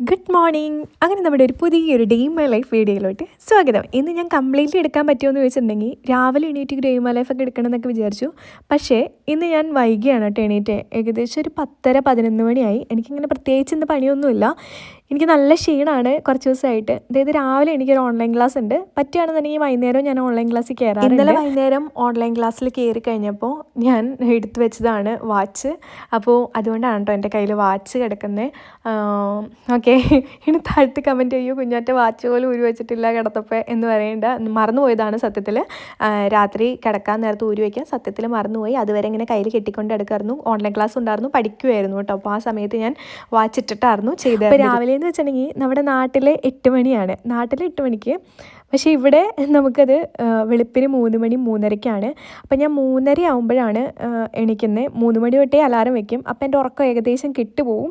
Good morning അങ്ങനെ നമ്മുടെ ഒരു പുതിയൊരു ഡേ മൈ ലൈഫ് വീഡിയോയിലോട്ട് സ്വാഗതം. ഇന്ന് ഞാൻ കംപ്ലീറ്റ്ലി എടുക്കാൻ പറ്റുമെന്ന് ചോദിച്ചിട്ടുണ്ടെങ്കിൽ രാവിലെ എണീറ്റ് ഡേ മൈ ഒക്കെ എടുക്കണം എന്നൊക്കെ വിചാരിച്ചു. പക്ഷേ ഇന്ന് ഞാൻ വൈകിയാണ് കേട്ടോ എണീറ്റ്. ഏകദേശം ഒരു പത്തര പതിനൊന്ന് മണിയായി. എനിക്കിങ്ങനെ പ്രത്യേകിച്ച് ഇന്ന് പണിയൊന്നുമില്ല. എനിക്ക് നല്ല ക്ഷീണമാണ് കുറച്ച് ദിവസമായിട്ട്. അതായത് രാവിലെ എനിക്കൊരു ഓൺലൈൻ ക്ലാസ് ഉണ്ട്. പറ്റുകയാണെന്നുണ്ടെങ്കിൽ വൈകുന്നേരം ഞാൻ ഓൺലൈൻ ക്ലാസ്സിൽ കയറാം ഇന്നലെ വൈകുന്നേരം ഓൺലൈൻ ക്ലാസ്സിൽ കയറി കഴിഞ്ഞപ്പോൾ ഞാൻ എടുത്തു വെച്ചതാണ് വാച്ച് അപ്പോൾ അതുകൊണ്ടാണ് കേട്ടോ എന്റെ കയ്യിൽ വാച്ച് കിടക്കുന്നത് ഓക്കെ. ഇനി താഴ്ത്തി കമന്റ് ചെയ്യൂ. കുഞ്ഞാറ്റ വാച്ച് പോലും ഊരി വെച്ചിട്ടില്ല കിടത്തപ്പോൾ എന്ന് പറയേണ്ട. മറന്നുപോയതാണ് സത്യത്തിൽ രാത്രി കിടക്കാൻ നേരത്ത് ഊരി വയ്ക്കാൻ സത്യത്തിൽ മറന്നുപോയി. അതുവരെ ഇങ്ങനെ കയ്യിൽ കെട്ടിക്കൊണ്ട് എടുക്കായിരുന്നു ഓൺലൈൻ ക്ലാസ് ഉണ്ടായിരുന്നു. പഠിക്കുമായിരുന്നു കേട്ടോ. അപ്പോൾ ആ സമയത്ത് ഞാൻ വാച്ച് ഇട്ടിട്ടായിരുന്നു ചെയ്തത് അപ്പോൾ എന്ന് വെച്ചിട്ടുണ്ടെങ്കിൽ നമ്മുടെ നാട്ടിലെ എട്ട് മണിയാണ്. നാട്ടിലെ എട്ട് മണിക്ക് പക്ഷേ ഇവിടെ നമുക്കത് വെളുപ്പിന് മൂന്ന് മണി മൂന്നരയ്ക്കാണ്. അപ്പം ഞാൻ മൂന്നര ആകുമ്പോഴാണ് എണീക്കുന്നത് മൂന്ന് മണി തൊട്ടേ അലാറം വെക്കും. അപ്പം എന്റെ ഉറക്കം ഏകദേശം കിട്ടുപോകും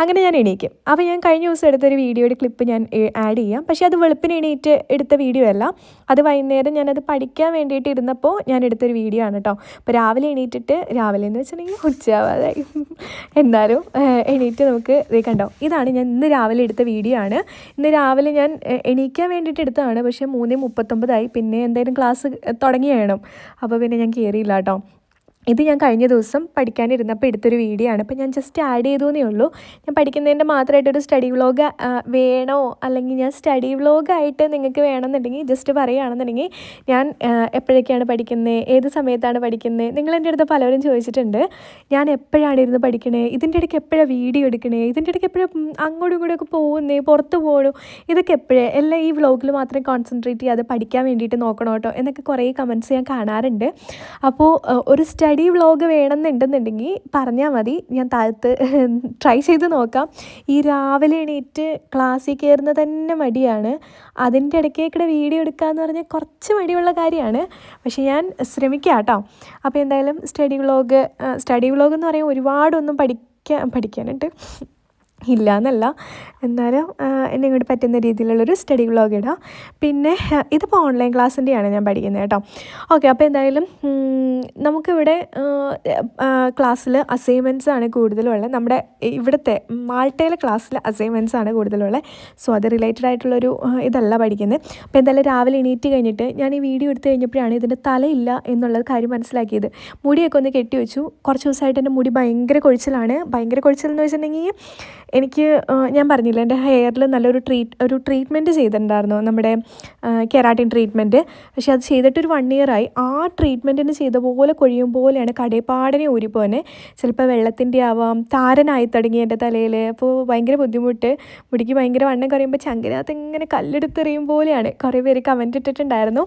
അങ്ങനെ ഞാൻ എണീക്കും. അപ്പോൾ ഞാൻ കഴിഞ്ഞ ദിവസം എടുത്തൊരു വീഡിയോയുടെ ക്ലിപ്പ് ഞാൻ ആഡ് ചെയ്യാം. പക്ഷേ അത് വെളുപ്പിന് എണീറ്റ് എടുത്ത വീഡിയോ അല്ല. അത് വൈകുന്നേരം ഞാനത് പഠിക്കാൻ വേണ്ടിയിട്ട് ഇരുന്നപ്പോൾ ഞാൻ എടുത്തൊരു വീഡിയോ ആണ് കേട്ടോ അപ്പോൾ രാവിലെ എണീറ്റിട്ട് രാവിലെ എന്ന് വെച്ചിട്ടുണ്ടെങ്കിൽ ഉച്ചയാവാതായി. എന്നാലും എണീറ്റ് നമുക്ക് ഇത് കണ്ടോ. ഇതാണ് ഞാൻ ഇന്ന് രാവിലെ എടുത്ത വീഡിയോ ആണ്. ഇന്ന് രാവിലെ ഞാൻ എണീക്കാൻ വേണ്ടിയിട്ട് എടുത്തതാണ്. പക്ഷേ മൂന്ന് മുപ്പത്തൊമ്പതായി. പിന്നെ എന്തായാലും ക്ലാസ് തുടങ്ങി വേണം അപ്പോൾ പിന്നെ ഞാൻ കയറിയില്ല കേട്ടോ. ഇത് ഞാൻ കഴിഞ്ഞ ദിവസം പഠിക്കാനിരുന്നപ്പോൾ എടുത്തൊരു വീഡിയോ ആണ്. അപ്പോൾ ഞാൻ ജസ്റ്റ് ആഡ് ചെയ്തു എന്നേ ഉള്ളൂ. ഞാൻ പഠിക്കുന്നതിന്റെ മാത്രമായിട്ടൊരു സ്റ്റഡി വ്ളോഗ് വേണോ? അല്ലെങ്കിൽ ഞാൻ സ്റ്റഡി വ്ളോഗായിട്ട് നിങ്ങൾക്ക് വേണമെന്നുണ്ടെങ്കിൽ ജസ്റ്റ് പറയുകയാണെന്നുണ്ടെങ്കിൽ ഞാൻ എപ്പോഴൊക്കെയാണ് പഠിക്കുന്നത് ഏത് സമയത്താണ് പഠിക്കുന്നത് നിങ്ങൾ എന്റെ അടുത്ത് പലവരും ചോദിച്ചിട്ടുണ്ട്. ഞാൻ എപ്പോഴാണ് ഇരുന്ന് പഠിക്കണേ? ഇതിന്റെ ഇടയ്ക്ക് എപ്പോഴാണ് വീഡിയോ എടുക്കണേ? ഇതിന്റെ ഇടയ്ക്ക് എപ്പോഴും അങ്ങോട്ടും ഇങ്ങോട്ടും പോകുന്നേ? പുറത്ത് പോകണു ഇതൊക്കെ എപ്പോഴേ? എല്ലാം ഈ വ്ളോഗിൽ മാത്രം കോൺസെൻട്രേറ്റ് ചെയ്യാതെ പഠിക്കാൻ വേണ്ടിയിട്ട് നോക്കണം കേട്ടോ എന്നൊക്കെ കുറേ കമന്റ്സ് ഞാൻ കാണാറുണ്ട്. അപ്പോൾ ഒരു സ്റ്റഡി സ്റ്റഡി വ്ളോഗ് വേണമെന്നുണ്ടെന്നുണ്ടെങ്കിൽ പറഞ്ഞാൽ മതി. ഞാൻ താഴത്ത് ട്രൈ ചെയ്ത് നോക്കാം. ഈ രാവിലെ എണീറ്റ് ക്ലാസ്സിൽ കയറുന്നത് തന്നെ മടിയാണ്. അതിന്റെ ഇടയ്ക്കേക്കൂടെ വീഡിയോ എടുക്കുക എന്ന് പറഞ്ഞാൽ കുറച്ച് മടിയുള്ള കാര്യമാണ്. പക്ഷേ ഞാൻ ശ്രമിക്കാം കേട്ടോ. അപ്പോൾ എന്തായാലും സ്റ്റഡി വ്ളോഗ് സ്റ്റഡി വ്ളോഗ് എന്ന് പറയുമ്പോൾ ഒരുപാടൊന്നും പഠിക്കാൻ പഠിക്കാനുണ്ട്. ഇല്ല എന്നല്ല എന്നാലും എന്നെ കൊണ്ട് പറ്റുന്ന രീതിയിലുള്ളൊരു സ്റ്റഡി വ്ളോഗ് ഇടാം. പിന്നെ ഇതിപ്പോൾ ഓൺലൈൻ ക്ലാസ്സിന്റെയാണ് ഞാൻ പഠിക്കുന്നത് കേട്ടോ. ഓക്കെ അപ്പോൾ എന്തായാലും നമുക്കിവിടെ ക്ലാസ്സിൽ അസൈൻമെന്റ്സ് ആണ് കൂടുതലുള്ളത്. നമ്മുടെ ഇവിടുത്തെ മാൾട്ടയിലെ ക്ലാസ്സിൽ അസൈൻമെന്റ്സ് ആണ് കൂടുതലുള്ളത്. സോ അത് റിലേറ്റഡ് ആയിട്ടുള്ളൊരു ഇതല്ല പഠിക്കുന്നത് അപ്പോൾ എന്തായാലും രാവിലെ എണീറ്റ് കഴിഞ്ഞിട്ട് ഞാൻ ഈ വീഡിയോ എടുത്തു കഴിഞ്ഞപ്പോഴാണ് ഇതിന്റെ തലയില്ല എന്നുള്ളത് കാര്യം മനസ്സിലാക്കിയത്. മുടിയൊക്കെ ഒന്ന് കെട്ടി വെച്ചു കുറച്ച് ദിവസമായിട്ട് എന്റെ മുടി ഭയങ്കര കൊഴിച്ചിലാണ്. ഭയങ്കര കൊഴിച്ചിൽ എന്ന് വെച്ചിട്ടുണ്ടെങ്കിൽ എനിക്ക് ഞാൻ പറഞ്ഞില്ല എന്റെ ഹെയറിൽ നല്ലൊരു ട്രീറ്റ് ഒരു ട്രീറ്റ്മെന്റ് ചെയ്തിട്ടുണ്ടായിരുന്നു നമ്മുടെ കെരാട്ടിൻ ട്രീറ്റ്മെന്റ് പക്ഷെ അത് ചെയ്തിട്ടൊരു വൺ ഇയറായി ആ ട്രീറ്റ്മെന്റിന് ചെയ്ത പോലെ കൊഴിയും പോലെയാണ് കടയപ്പാടനെ ഊരിപ്പോനെ ചിലപ്പോൾ വെള്ളത്തിന്റെ ആവാം താരനായി തുടങ്ങി എന്റെ തലയിൽ അപ്പോൾ ഭയങ്കര ബുദ്ധിമുട്ട്. മുടിക്ക് ഭയങ്കര വണ്ണം കുറയുമ്പോൾ ചങ്കിനകത്ത് ഇങ്ങനെ കല്ലെടുത്തെറിയും പോലെയാണ്. കുറേ പേര് കമന്റ് ഇട്ടിട്ടുണ്ടായിരുന്നു.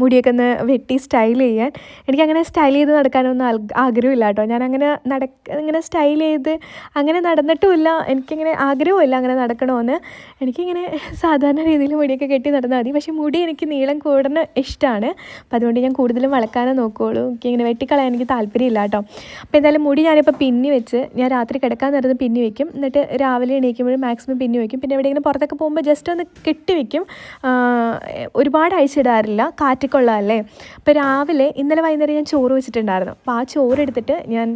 മുടിയൊക്കെ ഒന്ന് വെട്ടി സ്റ്റൈൽ ചെയ്യാൻ. എനിക്കങ്ങനെ സ്റ്റൈൽ ചെയ്ത് നടക്കാനൊന്നും ആഗ്രഹമില്ല കേട്ടോ ഞാനങ്ങനെ നടക്ക ഇങ്ങനെ സ്റ്റൈൽ ചെയ്ത് അങ്ങനെ നടന്നിട്ടുമില്ല. എനിക്കിങ്ങനെ ആഗ്രഹമില്ല അങ്ങനെ നടക്കണമെന്ന് എനിക്കിങ്ങനെ സാധാരണ രീതിയിൽ മുടിയൊക്കെ കെട്ടി നടന്നാൽ മതി. പക്ഷേ മുടി എനിക്ക് നീളം കൂടുന്ന ഇഷ്ടമാണ് അപ്പം അതുകൊണ്ട് ഞാൻ കൂടുതലും വളക്കാനേ നോക്കുകയുള്ളൂ എനിക്കിങ്ങനെ വെട്ടിക്കളയാൻ എനിക്ക് താല്പര്യമില്ല കേട്ടോ അപ്പോൾ എന്തായാലും മുടി ഞാനിപ്പോൾ പിന്നി വെച്ച് ഞാൻ രാത്രി കിടക്കാൻ നേരത്ത് പിന്നി വെക്കും. എന്നിട്ട് രാവിലെ എണീക്കുമ്പോഴും മാക്സിമം പിന്നി വെക്കും. പിന്നെ എവിടെയെങ്കിലും പുറത്തൊക്കെ പോകുമ്പോൾ ജസ്റ്റ് ഒന്ന് കെട്ടി വെക്കും. ഒരുപാട് അഴിച്ചിടാറില്ല. കാറ്റിക്കൊള്ളാമല്ലേ അപ്പോൾ രാവിലെ ഇന്നലെ വൈകുന്നേരം ഞാൻ ചോറ് വെച്ചിട്ടുണ്ടായിരുന്നു. അപ്പോൾ ആ ചോറ് എടുത്തിട്ട് ഞാൻ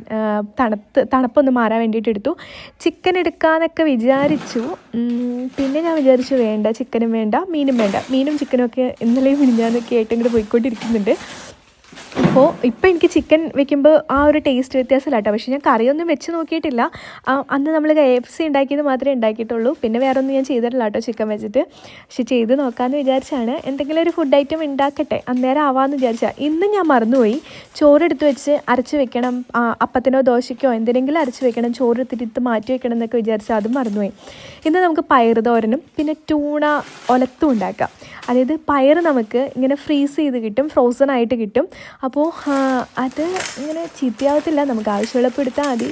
തണുത്ത് തണുപ്പൊന്ന് മാറാൻ വേണ്ടിയിട്ട് എടുത്തു. ചിക്കൻ എടുക്കാമെന്നൊക്കെ വിചാരിച്ചു. പിന്നെ ഞാൻ വിചാരിച്ചു വേണ്ട ചിക്കനും വേണ്ട മീനും വേണ്ട. മീനും ചിക്കനും ഒക്കെ ഇന്നലെയും മിനിഞ്ഞാന്നൊക്കെ ആയിട്ട് ഇങ്ങോട്ട് പോയിക്കൊണ്ടിരിക്കുന്നുണ്ട്. അപ്പോൾ ഇപ്പോൾ എനിക്ക് ചിക്കൻ വെക്കുമ്പോൾ ആ ഒരു ടേസ്റ്റ് വ്യത്യാസമില്ല കേട്ടോ പക്ഷേ ഞാൻ കറിയൊന്നും വെച്ച് നോക്കിയിട്ടില്ല. അന്ന് നമ്മൾ കെ എഫ് സി ഉണ്ടാക്കിയത് മാത്രമേ ഉണ്ടാക്കിയിട്ടുള്ളൂ. പിന്നെ വേറെ ഒന്നും ഞാൻ ചെയ്തിട്ടില്ല കേട്ടോ ചിക്കൻ വെച്ചിട്ട്. പക്ഷെ ചെയ്ത് നോക്കാമെന്ന് വിചാരിച്ചാണ്. എന്തെങ്കിലും ഒരു ഫുഡ് ഐറ്റം ഉണ്ടാക്കട്ടെ. അന്നേരം ആവാമെന്ന് വിചാരിച്ചാൽ ഇന്ന് ഞാൻ മറന്നുപോയി. ചോറെടുത്ത് വെച്ച് അരച്ച് വെക്കണം. അപ്പത്തിനോ ദോശയ്ക്കോ എന്തിനെങ്കിലും അരച്ച് വെക്കണം. ചോറ് എടുത്തിട്ട് മാറ്റി വെക്കണം എന്നൊക്കെ വിചാരിച്ചാൽ അതും മറന്നുപോയി. ഇന്ന് നമുക്ക് പയർ തോരനും പിന്നെ ടൂണ ഒലത്തും ഉണ്ടാക്കാം. അതായത് പയർ നമുക്ക് ഇങ്ങനെ ഫ്രീസ് ചെയ്ത് കിട്ടും. ഫ്രോസൺ ആയിട്ട് കിട്ടും. അപ്പോൾ അത് ഇങ്ങനെ ചീത്തയാവത്തില്ല. നമുക്ക് ആവശ്യമുള്ളപ്പോൾ എടുത്താൽ മതി.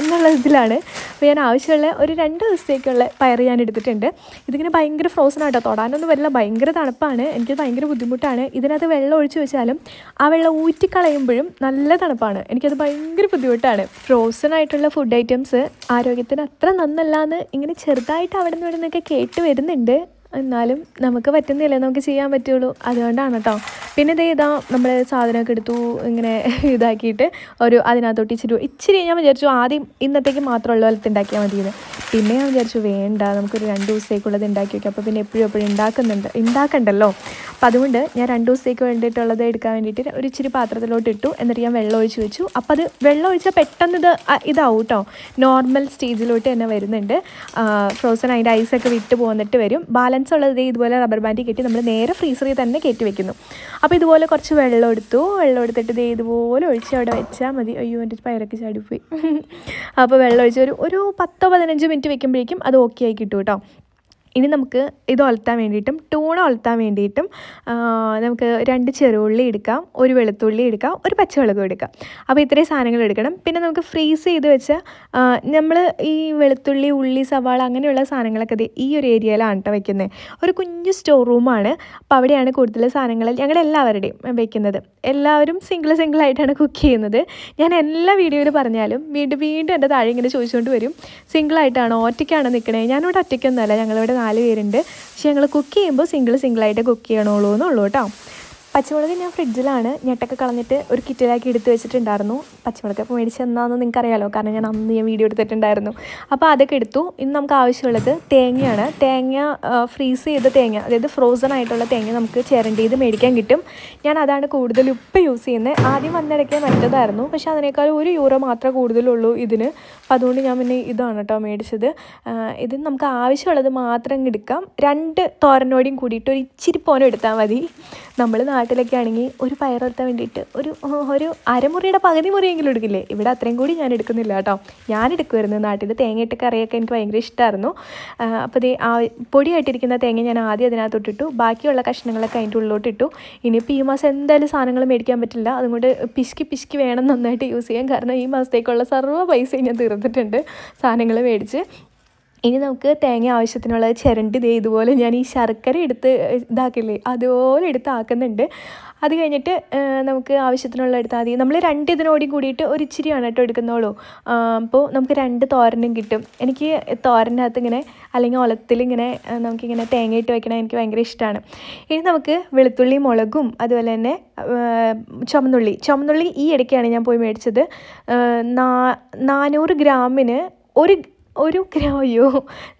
എന്നുള്ള ഇതിലാണ്. അപ്പോൾ ഞാൻ ആവശ്യമുള്ള ഒരു രണ്ട് ദിവസത്തേക്കുള്ള പയർ ഞാൻ എടുത്തിട്ടുണ്ട്. ഇതിങ്ങനെ ഭയങ്കര ഫ്രോസൺ ആട്ടോ. തൊടാനൊന്നും വരില്ല. ഭയങ്കര തണുപ്പാണ്. എനിക്ക് ഭയങ്കര ബുദ്ധിമുട്ടാണ്. ഇതിനകത്ത് വെള്ളം ഒഴിച്ച് വെച്ചാലും ആ വെള്ളം ഊറ്റിക്കളയുമ്പോഴും നല്ല തണുപ്പാണ്. എനിക്കത് ഭയങ്കര ബുദ്ധിമുട്ടാണ്. ഫ്രോസൺ ആയിട്ടുള്ള ഫുഡ് ഐറ്റംസ് ആരോഗ്യത്തിന് അത്ര നന്നല്ല എന്ന് ഇങ്ങനെ ചെറുതായിട്ട് അവിടെ നിന്ന് ഇവിടെ നിന്നൊക്കെ കേട്ട് വരുന്നുണ്ട്. എന്നാലും നമുക്ക് പറ്റുന്നില്ല? നമുക്ക് ചെയ്യാൻ പറ്റുള്ളൂ. അതുകൊണ്ടാണ് കേട്ടോ പിന്നെ ഇതേ ഇതാ നമ്മൾ സാധനമൊക്കെ എടുത്തു ഇങ്ങനെ ഇതാക്കിയിട്ട് ഒരു അതിനകത്തോട്ട് ഇച്ചിരി ഇച്ചിരി ഞാൻ വിചാരിച്ചു ആദ്യം ഇന്നത്തേക്ക് മാത്രമുള്ള പോലത്തെ ഉണ്ടാക്കിയാൽ മതിയെന്ന് പിന്നെ ഞാൻ വിചാരിച്ചു വേണ്ട നമുക്കൊരു രണ്ട് ദിവസത്തേക്കുള്ളത് ഉണ്ടാക്കി വയ്ക്കാം അപ്പോൾ പിന്നെ എപ്പോഴും എപ്പോഴും ഉണ്ടാക്കുന്നുണ്ട്. ഉണ്ടാക്കണ്ടല്ലോ. അപ്പം അതുകൊണ്ട് ഞാൻ രണ്ട് ദിവസത്തേക്ക് വേണ്ടിയിട്ടുള്ളത് എടുക്കാൻ വേണ്ടിയിട്ട് ഒരു ഇച്ചിരി പാത്രത്തിലോട്ട് ഇട്ടു. എന്നിട്ട് ഞാൻ വെള്ളം ഒഴിച്ച് വെച്ചു. അപ്പോൾ അത് വെള്ളം ഒഴിച്ചാൽ പെട്ടെന്ന് ഇത് ഇതാവും കേട്ടോ നോർമൽ സ്റ്റേജിലോട്ട് തന്നെ വരുന്നുണ്ട്. ഫ്രോസൺ അതിന്റെ ഐസൊക്കെ വിട്ട് പോന്നിട്ട് വരും. ബാലൻസ് ഉള്ളത് ഇതുപോലെ റബ്ബർ ബാൻഡിൽ കെട്ടി നമ്മൾ നേരെ ഫ്രീസറിൽ തന്നെ കയറ്റി വെക്കുന്നു. അപ്പോൾ ഇതുപോലെ കുറച്ച് വെള്ളം എടുത്തു. വെള്ളം എടുത്തിട്ട് ഇത് ഇതുപോലെ ഒഴിച്ച് അവിടെ വെച്ചാൽ മതി. അയ്യോ എന്റെ പയറൊക്കെ ചാടിപ്പോയി. അപ്പോൾ വെള്ളം ഒഴിച്ച് ഒരു ഒരു പത്തോ പതിനഞ്ച് മിനിറ്റ് വെക്കുമ്പോഴേക്കും അത് ഓക്കെ ആയി കിട്ടും കേട്ടോ. ഇനി നമുക്ക് ഇത് ഒലത്താൻ വേണ്ടിയിട്ടും ടൂണ ഒലത്താൻ വേണ്ടിയിട്ടും നമുക്ക് രണ്ട് ചെറുള്ളി എടുക്കാം ഒരു വെളുത്തുള്ളി എടുക്കാം ഒരു പച്ചമുളകും എടുക്കാം. അപ്പോൾ ഇത്രയും സാധനങ്ങൾ എടുക്കണം. പിന്നെ നമുക്ക് ഫ്രീസ് ചെയ്ത് വെച്ച നമ്മൾ ഈ വെളുത്തുള്ളി ഉള്ളി സവാള അങ്ങനെയുള്ള സാധനങ്ങളൊക്കെ ഈ ഒരു ഏരിയയിലാണ് കേട്ടോ വെക്കുന്നത് ഒരു കുഞ്ഞു സ്റ്റോർ റൂമാണ് അപ്പോൾ അവിടെയാണ് കൂടുതൽ സാധനങ്ങൾ ഞങ്ങളുടെ എല്ലാവരുടെയും വെക്കുന്നത്. എല്ലാവരും സിംഗിൾ സിംഗിൾ ആയിട്ടാണ് കുക്ക് ചെയ്യുന്നത്. ഞാൻ എല്ലാ വീഡിയോയിൽ പറഞ്ഞാലും വീണ്ടും വീണ്ടും എന്റെ താഴെ ഇങ്ങനെ ചോദിച്ചുകൊണ്ട് വരും. സിംഗിളായിട്ടാണോ ഒറ്റയ്ക്കാണോ നിൽക്കണേ ഞാനിവിടെ ഒറ്റയ്ക്കൊന്നുമല്ല. ഞങ്ങളിവിടെ നാല് പേരുണ്ട്. പക്ഷെ ഞങ്ങൾ കുക്ക് ചെയ്യുമ്പോൾ സിംഗിൾ സിംഗിളായിട്ട് കുക്ക് ചെയ്യണോളൂ എന്നുള്ളൂ കേട്ടോ പച്ചമുളക് ഞാൻ ഫ്രിഡ്ജിലാണ്. ഞെട്ടൊക്കെ കളഞ്ഞിട്ട് ഒരു കിറ്റിലാക്കി എടുത്ത് വെച്ചിട്ടുണ്ടായിരുന്നു. പച്ചമുളക് അപ്പോൾ മേടിച്ച് നിങ്ങൾക്ക് അറിയാലോ കാരണം ഞാൻ അന്ന് ഞാൻ വീഡിയോ എടുത്തിട്ടുണ്ടായിരുന്നു. അപ്പോൾ അതൊക്കെ എടുത്തു. ഇനി നമുക്ക് ആവശ്യമുള്ളത് തേങ്ങയാണ്. തേങ്ങ ഫ്രീസ് ചെയ്ത തേങ്ങ അതായത് ഫ്രോസൺ ആയിട്ടുള്ള തേങ്ങ നമുക്ക് ചിരണ്ടി ചെയ്ത് മേടിക്കാൻ കിട്ടും. ഞാൻ അതാണ് കൂടുതൽ ഉപ്പ് യൂസ് ചെയ്യുന്നത് ആദ്യം വന്നിടയ്ക്ക് മറ്റേതായിരുന്നു പക്ഷേ അതിനേക്കാൾ ഒരു യൂറോ മാത്രമേ കൂടുതലുള്ളൂ ഇതിന്. അപ്പോൾ അതുകൊണ്ട് ഞാൻ പിന്നെ ഇതാണ് കേട്ടോ മേടിച്ചത്. ഇത് നമുക്ക് ആവശ്യമുള്ളത് മാത്രം എടുക്കാം. രണ്ട് തോരനോടിയും കൂടിയിട്ട് ഒരു ഇച്ചിരി പോലും എടുത്താൽ മതി. നമ്മൾ നാട്ടിലൊക്കെ ആണെങ്കിൽ ഒരു പയറെടുത്താൻ വേണ്ടിയിട്ട് ഒരു ഒരു അരമുറിയുടെ പകുതി മുറിയെങ്കിലും എടുക്കില്ലേ? ഇവിടെ അത്രയും കൂടി ഞാൻ എടുക്കുന്നില്ല കേട്ടോ. ഞാൻ എടുക്കുമായിരുന്നു നാട്ടിൽ തേങ്ങയിട്ട് കറിയൊക്കെ എനിക്ക് ഭയങ്കര ഇഷ്ടമായിരുന്നു അപ്പോൾ ഇത് ആ പൊടിയായിട്ടിരിക്കുന്ന തേങ്ങ ഞാൻ ആദ്യം അതിനകത്തോട്ടിട്ടു. ബാക്കിയുള്ള കഷ്ണങ്ങളൊക്കെ അതിന്റെ ഉള്ളിലോട്ടിട്ടു. ഇനിയിപ്പോൾ ഈ മാസം എന്തായാലും സാധനങ്ങൾ മേടിക്കാൻ പറ്റില്ല. അതുകൊണ്ട് പിശുക്കി പിശുക്കി വേണം നന്നായിട്ട് യൂസ് ചെയ്യാൻ. കാരണം ഈ മാസത്തേക്കുള്ള സർവ പൈസയും ഞാൻ തീർന്നിട്ടുണ്ട് സാധനങ്ങൾ മേടിച്ച്. ഇനി നമുക്ക് തേങ്ങ ആവശ്യത്തിനുള്ള ചിരണ്ടി ദേ ഇതുപോലെ ഞാൻ ഈ ശർക്കര എടുത്ത് ഇതാക്കില്ലേ അതുപോലെ എടുത്ത് ആക്കുന്നുണ്ട്. അത് കഴിഞ്ഞിട്ട് നമുക്ക് ആവശ്യത്തിനുള്ള എടുത്താൽ മതി. നമ്മൾ രണ്ട് ഇതിനോടി കൂടിയിട്ട് ഒരു ഇച്ചിരിയാണ് കേട്ടോ എടുക്കുന്നോളൂ. അപ്പോൾ നമുക്ക് രണ്ട് തോരനും കിട്ടും. എനിക്ക് തോരനകത്ത് ഇങ്ങനെ അല്ലെങ്കിൽ ഒലത്തിൽ ഇങ്ങനെ നമുക്കിങ്ങനെ തേങ്ങ ഇട്ട് വെക്കണത് എനിക്ക് ഭയങ്കര ഇഷ്ടമാണ് ഇനി നമുക്ക് വെളുത്തുള്ളി മുളകും അതുപോലെ തന്നെ ചുമന്നുള്ളി. ചുമന്നുള്ളി ഈ ഇടയ്ക്കാണ് ഞാൻ പോയി മേടിച്ചത്. നാ- നാനൂറ് ഗ്രാമിന് ഒരു ഒരു ഗ്രാം അയ്യോ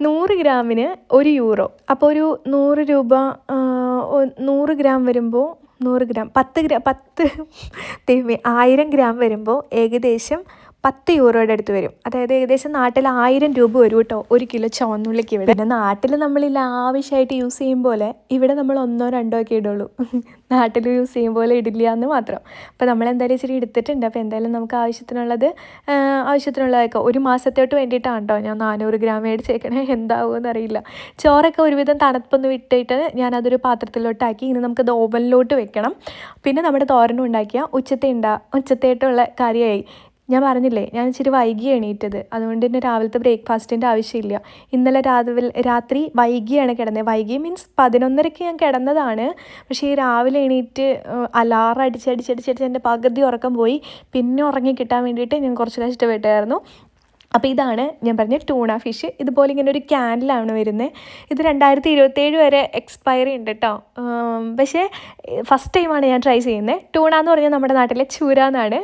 നൂറ് ഗ്രാമിന് ഒരു യൂറോ. അപ്പോൾ ഒരു നൂറ് രൂപ നൂറ് ഗ്രാം വരുമ്പോൾ നൂറ് ഗ്രാം പത്ത് ഗ്രാം പത്ത് ആയിരം ഗ്രാം വരുമ്പോൾ ഏകദേശം പത്ത് യൂറോയുടെ അടുത്ത് വരും. അതായത് ഏകദേശം നാട്ടിൽ ആയിരം രൂപ വരും കേട്ടോ ഒരു കിലോ ചുവന്നുള്ളിക്ക് ഇവിടെ. പിന്നെ നാട്ടിൽ നമ്മൾ ആവശ്യമായിട്ട് യൂസ് ചെയ്യും പോലെ ഇവിടെ നമ്മൾ ഒന്നോ രണ്ടോ ഒക്കെ ഇടുള്ളൂ. നാട്ടിൽ യൂസ് ചെയ്യും പോലെ ഇടില്ല എന്ന് മാത്രം. അപ്പോൾ നമ്മൾ എന്തായാലും ഇച്ചിരി എടുത്തിട്ടുണ്ട്. അപ്പോൾ എന്തായാലും നമുക്ക് ആവശ്യത്തിനുള്ളത് ആവശ്യത്തിനുള്ളതൊക്കെ ഒരു മാസത്തോട്ട് വേണ്ടിയിട്ടാണ് കേട്ടോ ഞാൻ നാനൂറ് ഗ്രാം മേടിച്ചേക്കണേ. എന്താവുമെന്ന് അറിയില്ല ചോറൊക്കെ ഒരുവിധം തണുപ്പൊന്ന് വിട്ടിട്ട് ഞാനതൊരു പാത്രത്തിലോട്ടാക്കി. ഇനി നമുക്കത് ഓവനിലോട്ട് വെക്കണം. പിന്നെ നമ്മുടെ തോരനും ഉണ്ടാക്കിയ ഉച്ചത്തെ ഉണ്ടാ ഉച്ചത്തേട്ടുള്ള കാര്യമായി. ഞാൻ പറഞ്ഞില്ലേ ഞാൻ ഇച്ചിരി വൈകി എണീറ്റത്. അതുകൊണ്ട് തന്നെ രാവിലത്തെ ബ്രേക്ക്ഫാസ്റ്റിന്റെ ആവശ്യമില്ല. ഇന്നലെ രാവിലെ രാത്രി വൈകിയാണ് കിടന്നത്. വൈകി മീൻസ് പതിനൊന്നരയ്ക്ക് ഞാൻ കിടന്നതാണ്. പക്ഷേ ഈ രാവിലെ എണീറ്റ് അലാറം അടിച്ചടിച്ചടിച്ചടിച്ച് എന്റെ പകുതി ഉറക്കം പോയി. പിന്നെ ഉറങ്ങി കിട്ടാൻ വേണ്ടിയിട്ട് ഞാൻ കുറച്ച് കഷ്ടപ്പെട്ടായിരുന്നു അപ്പോൾ ഇതാണ് ഞാൻ പറഞ്ഞ ടൂണ ഫിഷ് ഇതുപോലെ ഇങ്ങനെ ഒരു ക്യാനിലാണ് വരുന്നത് ഇത് രണ്ടായിരത്തി ഇരുപത്തേഴ് വരെ എക്സ്പയറി ഉണ്ട് കേട്ടോ പക്ഷേ ഫസ്റ്റ് ടൈമാണ് ഞാൻ ട്രൈ ചെയ്യുന്നത് ടൂണ എന്ന് പറഞ്ഞാൽ നമ്മുടെ നാട്ടിലെ ചൂര എന്നാണ്.